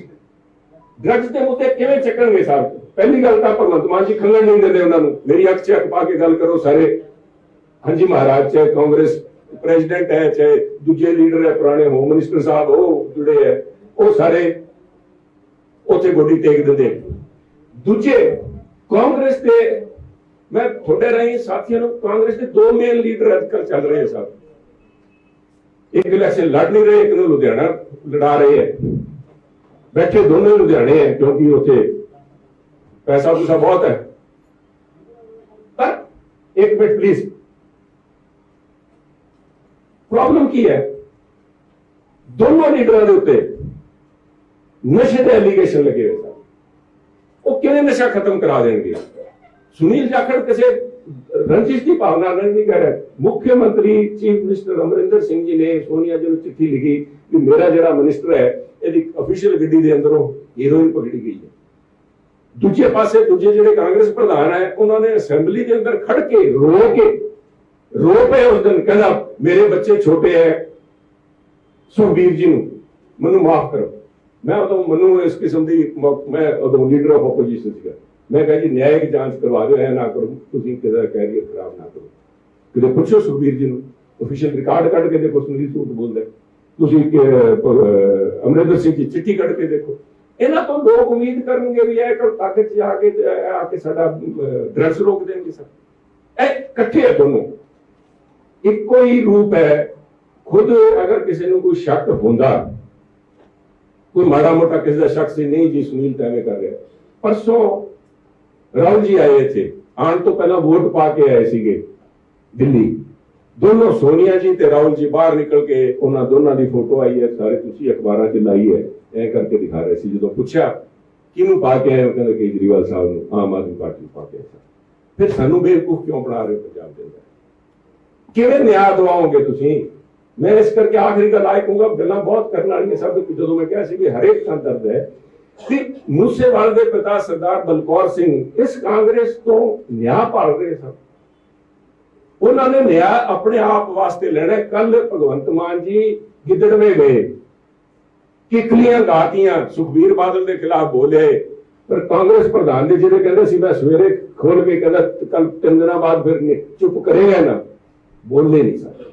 ਡਰੱਗਸ ਦੇ ਮੁੱਦੇ ਕਿਵੇਂ ਚੱਕਣਗੇ ਸਾਹਿਬ ਪਹਿਲੀ ਗੱਲ ਤਾਂ ਭਗਵੰਤ ਮਾਨ ਜੀ ਖੰਗਣ ਨਹੀਂ ਦਿੰਦੇ ਉਹਨਾਂ ਨੂੰ। ਮੇਰੀ ਅੱਖ 'ਚ ਅੱਖ ਪਾ ਕੇ ਗੱਲ ਕਰੋ ਸਾਰੇ। ਹਾਂਜੀ, ਮਹਾਰਾਜ ਚਾਹੇ ਕਾਂਗਰਸ ਪ੍ਰੈਜ਼ੀਡੈਂਟ ਹੈ, ਚਾਹੇ ਦੂਜੇ ਲੀਡਰ ਹੈ, ਪੁਰਾਣੇ ਹੋਮ ਮਿਨਿਸਟਰ ਸਾਹਿਬ, ਉਹ ਜੁੜੇ ਹੈ, ਉਹ ਸਾਰੇ ਉੱਥੇ ਗੋਡੀ ਟੇਕ ਦਿੰਦੇ ਦੂਜੇ, ਕਾਂਗਰਸ ਦੇ, ਮੈਂ ਤੁਹਾਡੇ ਰਾਹੀਂ ਸਾਥੀਆਂ ਨੂੰ, ਕਾਂਗਰਸ ਦੇ ਦੋ ਮੇਨ ਲੀਡਰ ਅੱਜ ਕੱਲ੍ਹ ਚੱਲ ਰਹੇ ਸਾਹਿਬ ਇੱਕ ਇਲੈਕਸ਼ਨ ਲੜ ਨਹੀਂ ਰਹੇ, ਇੱਕ ਨੂੰ ਲੁਧਿਆਣਾ ਲੜਾ ਰਹੇ ਹੈ। ਬੈਠੇ ਦੋਨੋਂ ਲੁਧਿਆਣੇ ਹੈ, ਕਿਉਂਕਿ ਉੱਥੇ ਪੈਸਾ ਪੂਸਾ ਬਹੁਤ ਹੈ। ਪਰ ਇੱਕ ਮਿੰਟ ਪਲੀਜ਼ ਪ੍ਰੋਬਲਮ ਕੀ ਹੈ? ਦੋਨੋਂ ਲੀਡਰਾਂ ਦੇ ਉੱਤੇ ਨਸ਼ੇ ਦੇ ਐਲੀਗੇਸ਼ਨ ਲੱਗੇ ਹੋਏ ਸਨ। ਉਹ ਕਿਵੇਂ ਨਸ਼ਾ ਖਤਮ ਕਰਾ ਦੇਣਗੇ? ਸੁਨੀਲ ਜਾਖੜ ਕਿਸੇ ਰੰਜਿਸ਼ ਦੀ ਭਾਵਨਾ ਨਾਲ ਨਹੀਂ ਕਹਿ ਰਿਹਾ ਮੁੱਖ ਮੰਤਰੀ ਚੀਫ ਸਿੰਘ ਜੀ ਨੇ ਸੋਨੀਆ ਜੀ ਨੂੰ ਚਿੱਠੀ ਲਿਖੀ ਕਿ ਮੇਰਾ ਜਿਹੜਾ ਮਿਨਿਸਟਰ ਹੈ, ਇਹਦੀ ਅਫੀਸ਼ੀਅਲ ਗੱਡੀ ਦੇ ਅੰਦਰੋਂ ਹੀਰੋਇਨ ਪਕੜੀ ਗਈ ਹੈ। ਦੂਜੇ ਪਾਸੇ ਦੂਜੇ ਜਿਹੜੇ ਕਾਂਗਰਸ ਪ੍ਰਧਾਨ ਹੈ, ਉਹਨਾਂ ਨੇ ਅਸੈਂਬਲੀ ਦੇ ਅੰਦਰ ਖੜ ਕੇ ਰੋ ਕੇ, ਰੋ ਪਏ ਉਸ ਦਿਨ, ਕਹਿੰਦਾ, ਮੇਰੇ ਬੱਚੇ ਛੋਟੇ ਹੈ, ਸੁਖਬੀਰ ਜੀ ਨੂੰ, ਮੈਨੂੰ ਮਾਫ ਕਰੋ। ਮੈਂ ਉਦੋਂ, ਮੈਨੂੰ ਇਸ ਕਿਸਮ ਦੀ, ਮੈਂ ਉਦੋਂ ਲੀਡਰ ਆਫ ਆਪੋਜੀਸ਼ਨ ਸੀਗਾ। ਮੈਂ ਕਿਹਾ ਜੀ, ਨਿਆਇਕ ਜਾਂਚ ਕਰਵਾ ਦਿਓ, ਐ ਨਾ ਕਰੋ, ਤੁਸੀਂ ਕਿਹਦਾ ਕੈਰੀਅਰ ਖਰਾਬ ਨਾ ਕਰੋ। ਕਿਤੇ ਪੁੱਛੋ ਸੁਖਬੀਰ ਜੀ ਨੂੰ ਅਫੀਸ਼ੀਅਲ ਰਿਕਾਰਡ ਕੱਢ ਕੇ ਦੇਖੋ ਸੁਨੀਲ ਸੂਟ ਬੋਲਦਾ ਤੁਸੀਂ ਅਮਰਿੰਦਰ ਸਿੰਘ ਦੀ ਚਿੱਠੀ ਕੱਢ ਕੇ ਦੇਖੋ। ਇਹਨਾਂ ਤੋਂ ਲੋਕ ਉਮੀਦ ਕਰਨਗੇ ਵੀ ਇਹ ਕੋਲ ਤਾਕਤ ਚ ਆ ਕੇ ਆ ਕੇ ਸਾਡਾ ਡਰੱਗਸ ਰੋਕ ਦੇਣਗੇ ਸਰ। ਇਹ ਇਕੱਠੇ ਹੈ ਦੋਨੋਂ। ਇੱਕੋ ਹੀ ਰੂਪ ਹੈ, ਖੁਦ ਅਗਰ ਕਿਸੇ ਨੂੰ ਕੋਈ ਸ਼ੱਕ ਹੁੰਦਾ, ਕੋਈ ਮਾੜਾ ਮੋਟਾ ਕਿਸੇ ਦਾ ਸ਼ੱਕ ਸੀ, ਨਹੀਂ ਜੀ ਸੁਨੀਲ ਤਾਂ ਕਰ ਰਿਹਾ। ਪਰਸੋਂ ਰਾਹੁਲ ਜੀ ਆਏ ਇੱਥੇ, ਆਉਣ ਤੋਂ ਪਹਿਲਾਂ ਵੋਟ ਪਾ ਕੇ ਆਏ ਸੀਗੇ ਦਿੱਲੀ। ਦੋਨੋਂ ਸੋਨੀਆ ਜੀ ਤੇ ਰਾਹੁਲ ਜੀ ਬਾਹਰ ਨਿਕਲ ਕੇ ਉਹਨਾਂ ਦੋਨਾਂ ਦੀ ਫੋਟੋ ਆਈ ਹੈ, ਸਾਰੇ ਤੁਸੀਂ ਅਖਬਾਰਾਂ 'ਚ ਲਾਈ ਹੈ, ਇਹ ਕਰਕੇ ਦਿਖਾ ਰਹੇ ਸੀ। ਜਦੋਂ ਪੁੱਛਿਆ, ਕਿਹਨੂੰ ਪਾ ਕੇ ਆਏ ਉਹ ਕਹਿੰਦੇ ਕੇਜਰੀਵਾਲ ਸਾਹਿਬ ਨੂੰ, ਆਮ ਆਦਮੀ ਪਾਰਟੀ ਨੂੰ ਪਾ ਕੇ ਆਏ ਸਨ। ਫਿਰ ਸਾਨੂੰ ਬੇਵਕੂਫ ਕਿਉਂ ਬਣਾ ਰਹੇ ਹੋ ਪੰਜਾਬ ਦੇ ਅੰਦਰ? ਕਿਵੇਂ ਨਿਆਂ ਦਵਾਓਗੇ ਤੁਸੀਂ? ਮੈਂ ਇਸ ਕਰਕੇ ਆਖਰੀ ਗੱਲ ਆਏ ਕਹੂੰਗਾ, ਗੱਲਾਂ ਬਹੁਤ ਕਰਨ ਵਾਲੀਆਂ ਸਭ ਜਦੋਂ ਮੈਂ ਕਿਹਾ ਸੀ ਵੀ ਹਰੇਕ ਥਾਂ ਦਰਦ ਹੈ ਕਿ ਮੂਸੇਵਾਲ ਦੇ ਪਿਤਾ ਸਰਦਾਰ ਬਲਕੌਰ ਸਿੰਘ ਇਸ ਕਾਂਗਰਸ ਤੋਂ ਨਿਆਂ ਭਾਲ ਰਹੇ ਸਨ। ਉਹਨਾਂ ਨੇ ਨਿਆਂ ਆਪਣੇ ਆਪ ਵਾਸਤੇ ਲੈਣਾ ਕੱਲ ਭਗਵੰਤ ਮਾਨ ਜੀ ਗਿੱਦੜਵੇ ਗਏ। ਕਿਕਲੀਆਂ ਗਾਤੀਆਂ ਸੁਖਬੀਰ ਬਾਦਲ ਦੇ ਖਿਲਾਫ ਬੋਲੇ। ਪਰ ਕਾਂਗਰਸ ਪ੍ਰਧਾਨ ਦੇ ਜਿਹੜੇ ਕਹਿੰਦੇ ਸੀ, ਮੈਂ ਸਵੇਰੇ ਖੋਲ ਕੇ ਕਹਿੰਦਾ ਕੱਲ ਤਿੰਨ ਦਿਨਾਂ ਬਾਅਦ ਫਿਰ ਚੁੱਪ ਕਰੇਗਾ ਨਾ। ਬੋਲੇ ਨਹੀਂ ਸਰ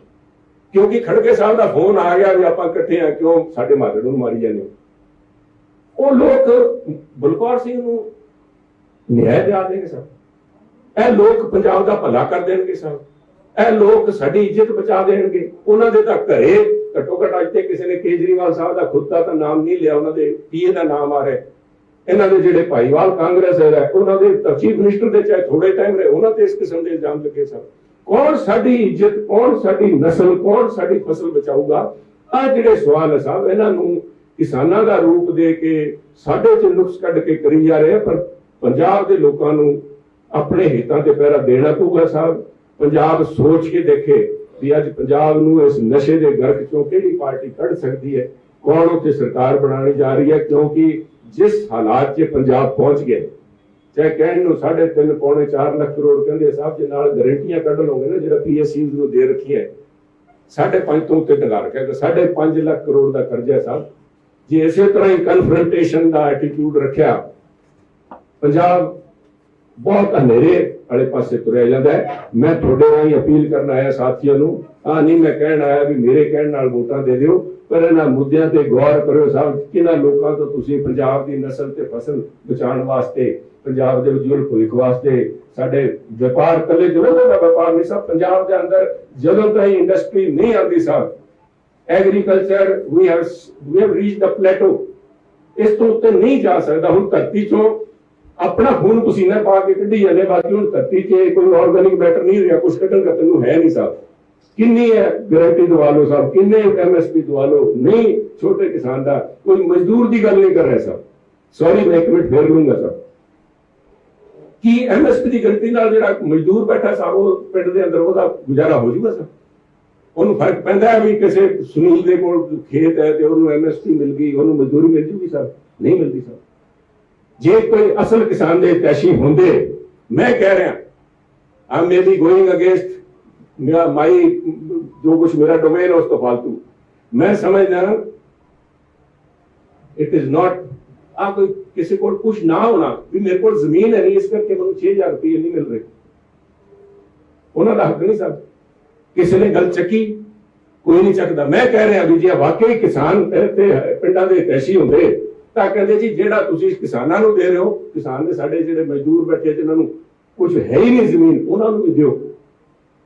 ਕਿਉਂਕਿ ਖੜਕੇ ਸਾਹਿਬ ਦਾ ਫੋਨ ਆ ਗਿਆ ਵੀ ਆਪਾਂ ਇਕੱਠੇ ਆ, ਕਿਉਂ ਸਾਡੇ ਮਾਧੜ ਨੂੰ ਮਾਰੀ ਜਾਂਦੇ ਹੋ? ਉਹ ਲੋਕ, ਬਲਕੌਰ ਸਿੰਘ ਨੂੰ ਨਿਆਂ ਦਿਆ ਦੇਣਗੇ ਸਰ। ਇਹ ਲੋਕ ਪੰਜਾਬ ਦਾ ਭਲਾ ਕਰ ਦੇਣਗੇ ਸਰ। ਇਹ ਲੋਕ ਸਾਡੀ ਇੱਜ਼ਤ ਬਚਾ ਦੇਣਗੇ। ਉਹਨਾਂ ਦੇ ਤਾਂ ਘਰੇ ਘੱਟੋ ਘੱਟ ਅੱਜ ਤੇ ਕਿਸੇ ਨੇ ਕੇਜਰੀਵਾਲ ਸਾਹਿਬ ਦਾ ਖੁਦ ਦਾ ਤਾਂ ਨਾਮ ਨਹੀਂ ਲਿਆ, ਉਹਨਾਂ ਦੇ ਪੀਏ ਦਾ ਨਾਮ ਆ ਰਿਹਾ। ਇਹਨਾਂ ਦੇ ਜਿਹੜੇ ਭਾਈਵਾਲ ਕਾਂਗਰਸ ਹੈ, ਉਹਨਾਂ ਦੇ ਚੀਫ ਮਿਨਿਸਟਰ ਦੇ ਚਾਹੇ ਥੋੜੇ ਟਾਈਮ ਰਹੇ, ਉਹਨਾਂ ਤੇ ਇਸ ਕਿਸਮ ਦੇ ਇਲਜ਼ਾਮ ਲੱਗੇ ਸਨ ਕੌਣ ਸਾਡੀ ਇੱਜ਼ਤ, ਕੌਣ ਸਾਡੀ ਨਸਲ, ਕੌਣ ਸਾਡੀ ਫਸਲ ਬਚਾਊਗਾ? ਆ ਜਿਹੜੇ ਸਵਾਲ ਹੈ ਸਾਹਿਬ ਇਹਨਾਂ ਨੂੰ ਕਿਸਾਨਾਂ ਦਾ ਰੂਪ ਦੇ ਕੇ ਸਾਡੇ ਚ ਨੁਕਸ ਕੱਢ ਕੇ ਕਰੀ ਜਾ ਰਹੇ, ਪਰ ਪੰਜਾਬ ਦੇ ਲੋਕਾਂ ਨੂੰ ਆਪਣੇ ਹਿੱਤਾਂ ਤੇ ਪਹਿਰਾ ਦੇਣਾ ਪਊਗਾ ਸਾਹਿਬ। ਪੰਜਾਬ ਸੋਚ ਕੇ ਦੇਖੇ ਵੀ ਅੱਜ ਪੰਜਾਬ ਨੂੰ ਇਸ ਨਸ਼ੇ ਦੇ ਗਰਕ ਚੋਂ ਕਿਹੜੀ ਪਾਰਟੀ ਕੱਢ ਸਕਦੀ ਹੈ, ਕੌਣ ਉੱਥੇ ਸਰਕਾਰ ਬਣਾਉਣੀ ਜਾ ਰਹੀ ਹੈ, ਕਿਉਂਕਿ ਜਿਸ ਹਾਲਾਤ 'ਚ ਪੰਜਾਬ ਪਹੁੰਚ ਗਿਆ, ਚਾਹੇ ਕਹਿਣ ਨੂੰ 3.5 ਪੌਣੇ 4 ਲੱਖ ਕਰੋੜ ਕਹਿੰਦੇ ਸਾਹਿਬ, ਜੇ ਨਾਲ ਗਾਰੰਟੀਆਂ ਕੱਢ ਲਓਗੇ ਨਾ, ਜਿਹੜਾ ਪੀਐਸਯੂ ਨੂੰ ਦੇ ਰੱਖੀ ਹੈ 5.5 ਤੋਂ ਉੱਤੇ ਟਗਾ ਰੱਖਿਆ ਤੇ 5.5 ਲੱਖ ਕਰੋੜ ਦਾ ਕਰਜ਼ਾ ਸਾਹਿਬ। ਜੇ ਇਸੇ ਤਰ੍ਹਾਂ ਹੀ ਕਨਫਰੰਟੇਸ਼ਨ ਦਾ ਐਟੀਟਿਊਡ ਰੱਖਿਆ, ਪੰਜਾਬ ਬਹੁਤ ਹਨੇਰੇ ਵਾਲੇ ਪਾਸੇ ਤੁਰਿਆ ਜਾਂਦਾ ਹੈ। ਮੈਂ ਤੁਹਾਡੇ ਰਾਹੀਂ ਅਪੀਲ ਕਰਨ ਆਇਆ ਸਾਥੀਆਂ ਨੂੰ ਆ ਨਹੀਂ ਮੈਂ ਕਹਿਣ ਆਇਆ ਵੀ ਮੇਰੇ ਕਹਿਣ ਨਾਲ ਵੋਟਾਂ ਦੇ ਦਿਓ, ਪਰ ਇਹਨਾਂ ਮੁੱਦਿਆਂ ਤੇ ਗੌਰ ਕਰਿਓ ਸਾਹਿਬ, ਕਿਹਨਾਂ ਲੋਕਾਂ ਤੋਂ ਤੁਸੀਂ ਪੰਜਾਬ ਦੀ ਨਸਲ ਤੇ ਫਸਲ ਬਚਾਉਣ ਵਾਸਤੇ, ਪੰਜਾਬ ਦੇ ਉਜਵਲ ਭਵਿੱਖ ਵਾਸਤੇ, ਸਾਡੇ ਵਪਾਰ ਕੱਲੇ ਜਦੋਂ ਦਾ ਵਪਾਰ ਨਹੀਂ, ਸਭ ਪੰਜਾਬ ਦੇ ਅੰਦਰ, ਜਦੋਂ ਤਾਈਂ ਇੰਡਸਟਰੀ ਨਹੀਂ ਆਉਂਦੀ ਸਾਹਿਬ agriculture we have we have reached a plateau ਇਸ ਤੋਂ ਉੱਤੇ ਨਹੀਂ ਜਾ ਸਕਦਾ। ਹੁਣ ਧਰਤੀ ਚੋਂ ਆਪਣਾ ਖੂਨ ਪਸੀਨਾ ਪਾ ਕੇ ਕੱਢੀ ਜਾਂਦੇ ਬਾਕੀ ਹੁਣ ਧਰਤੀ 'ਚ ਕੋਈ ਆਰਗੈਨਿਕ ਮੈਟਰ ਨਹੀਂ ਰਿਹਾ ਕੁਝ ਕੱਢਣ ਦਾ ਤੈਨੂੰ ਹੈ ਨਹੀਂ ਸਾਹਿਬ ਕਿੰਨੀ ਹੈ ਗਾਰੰਟੀ ਦਵਾ ਲਓ ਸਾਹਿਬ ਕਿੰਨੇ ਐਮਐਸਪੀ ਦਵਾ ਲਓ? ਨਹੀਂ, ਛੋਟੇ ਕਿਸਾਨ ਦਾ ਕੋਈ ਮਜ਼ਦੂਰ ਦੀ ਗੱਲ ਨਹੀਂ ਕਰ ਰਿਹਾ ਸਾਹਿਬ ਸੌਰੀ ਮੈਂ ਇੱਕ ਮਿੰਟ ਫੇਰ ਲੂੰਗਾ ਸਾਹਿਬ ਕੀ ਐਮਐਸਪੀ ਦੀ ਗਾਰੰਟੀ ਨਾਲ ਜਿਹੜਾ ਮਜ਼ਦੂਰ ਬੈਠਾ ਸਾਹਿਬ ਉਹ ਪਿੰਡ ਦੇ ਅੰਦਰ ਉਹਦਾ ਗੁਜ਼ਾਰਾ ਹੋ ਜਾਊਗਾ ਸਾਹਿਬ ਉਹਨੂੰ ਫ਼ਰਕ ਪੈਂਦਾ ਵੀ ਕਿਸੇ ਸੁਨੀਲ ਦੇ ਕੋਲ ਖੇਤ ਹੈ ਤੇ ਉਹਨੂੰ ਐਮਐਸਪੀ ਮਿਲ ਗਈ, ਉਹਨੂੰ ਮਜ਼ਦੂਰੀ ਮਿਲ ਜੂਗੀ ਸਾਹਿਬ ਨਹੀਂ ਮਿਲਦੀ ਸਾਹਿਬ ਜੇ ਕੋਈ ਅਸਲ ਕਿਸਾਨ ਦੇ ਤੈਸ਼ੀ ਹੁੰਦੇ, ਮੈਂ ਕਹਿ ਰਿਹਾ ਆ ਮੇ ਬੀ ਗੋਇੰਗ ਅਗੇਂਸਟ ਮੇਰਾ ਮਾਈ ਜੋ ਕੁਝ ਮੇਰਾ ਡੋਮੇਨ ਉਸ ਤੋਂ ਫालतू ਮੈਂ ਸਮਝਦਾ ਇਟ ਇਜ਼ ਨਾਟ ਆ ਕੋਈ ਕਿਸੇ ਕੋਲ ਕੁਝ ਨਾ ਹੋਣਾ, ਵੀ ਮੇਰੇ ਕੋਲ ਜ਼ਮੀਨ ਹੈ ਨਹੀਂ, ਇਸ ਕਰਕੇ ਮੈਨੂੰ 6000 ਰੁਪਏ ਨਹੀਂ ਮਿਲ ਰਹੇ। ਉਹਨਾਂ ਦਾ ਹੱਕ ਨਹੀਂ ਸਰ। ਕਿਸੇ ਨੇ ਗੱਲ ਚੱਕੀ, ਕੋਈ ਨਹੀਂ ਚੱਕਦਾ। ਮੈਂ ਕਹਿ ਰਿਹਾ ਵੀ ਜੇ ਵਾਕਈ ਕਿਸਾਨ ਤੇ ਪਿੰਡਾਂ ਦੇ ਤੈਸ਼ੀ ਹੁੰਦੇ, ਤਾਂ ਕਹਿੰਦੇ ਜੀ, ਜਿਹੜਾ ਤੁਸੀਂ ਕਿਸਾਨਾਂ ਨੂੰ ਦੇ ਰਹੇ ਹੋ, ਕਿਸਾਨ ਦੇ ਸਾਡੇ ਜਿਹੜੇ ਮਜ਼ਦੂਰ ਬੈਠੇ ਜਿਨ੍ਹਾਂ ਨੂੰ ਕੁਝ ਹੈ ਹੀ ਨਹੀਂ ਜ਼ਮੀਨ, ਉਹਨਾਂ ਨੂੰ ਵੀ ਦਿਓ।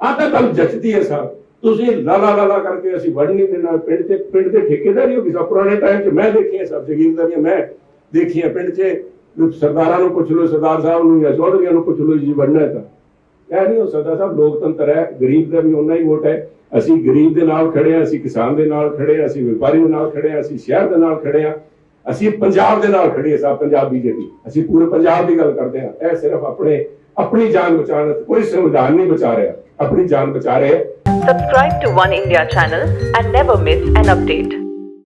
ਆਹ ਤਾਂ ਗੱਲ ਜੱਚਦੀ ਹੈ ਸਾਹਿਬ ਤੁਸੀਂ ਲਾਲਾ ਲਾਲਾ ਕਰਕੇ ਅਸੀਂ ਵੜ ਨਹੀਂ ਦੇਣਾ। ਪਿੰਡ ਤੇ ਪਿੰਡ ਦੇ ਠੇਕੇਦਾਰੀ ਹੋ ਕਿਸੇ ਪੁਰਾਣੇ ਟਾਈਮ 'ਚ ਮੈਂ ਦੇਖੀਆਂ ਸਭ ਜ਼ਮੀਨਦਾਰੀਆਂ ਮੈਂ ਦੇਖੀਆਂ। ਪਿੰਡ 'ਚ ਸਰਦਾਰਾਂ ਨੂੰ ਪੁੱਛ ਲਓ, ਸਰਦਾਰ ਸਾਹਿਬ ਨੂੰ ਜਾਂ ਚੌਧਰੀਆਂ ਨੂੰ ਪੁੱਛ ਲਓ ਜੀ ਵੜਨਾ ਹੈ ਤਾਂ। ਇਹ ਨਹੀਂ ਹੋ ਸਕਦਾ ਸਾਹਿਬ ਲੋਕਤੰਤਰ ਹੈ, ਗਰੀਬ ਦਾ ਵੀ ਉਨਾ ਹੀ ਵੋਟ ਹੈ। ਅਸੀਂ ਗਰੀਬ ਦੇ ਨਾਲ ਖੜੇ ਹਾਂ, ਅਸੀਂ ਕਿਸਾਨ ਦੇ ਨਾਲ ਖੜੇ ਹਾਂ, ਅਸੀਂ ਵਪਾਰੀ ਦੇ ਨਾਲ ਖੜੇ ਹਾਂ, ਅਸੀਂ ਸ਼ਹਿਰ ਦੇ ਨਾਲ ਖੜੇ ਹਾਂ। ਅਸੀਂ ਪੰਜਾਬ ਦੇ ਨਾਲ ਖੜੇ ਹਾਂ ਸਾਹਿਬ ਪੰਜਾਬ ਬੀਜੇਪੀ। ਅਸੀਂ ਪੂਰੇ ਪੰਜਾਬ ਦੀ ਗੱਲ ਕਰਦੇ ਹਾਂ। ਇਹ ਸਿਰਫ ਆਪਣੇ, ਆਪਣੀ ਜਾਨ ਬਚਾਉਣ ਕੋਈ ਸੰਵਿਧਾਨ ਨਹੀਂ ਬਚਾ ਰਿਹਾ। ਆਪਣੀ ਜਾਨ ਬਚਾ ਰਹੇ ਹੈ। Subscribe to One India channel and never miss an.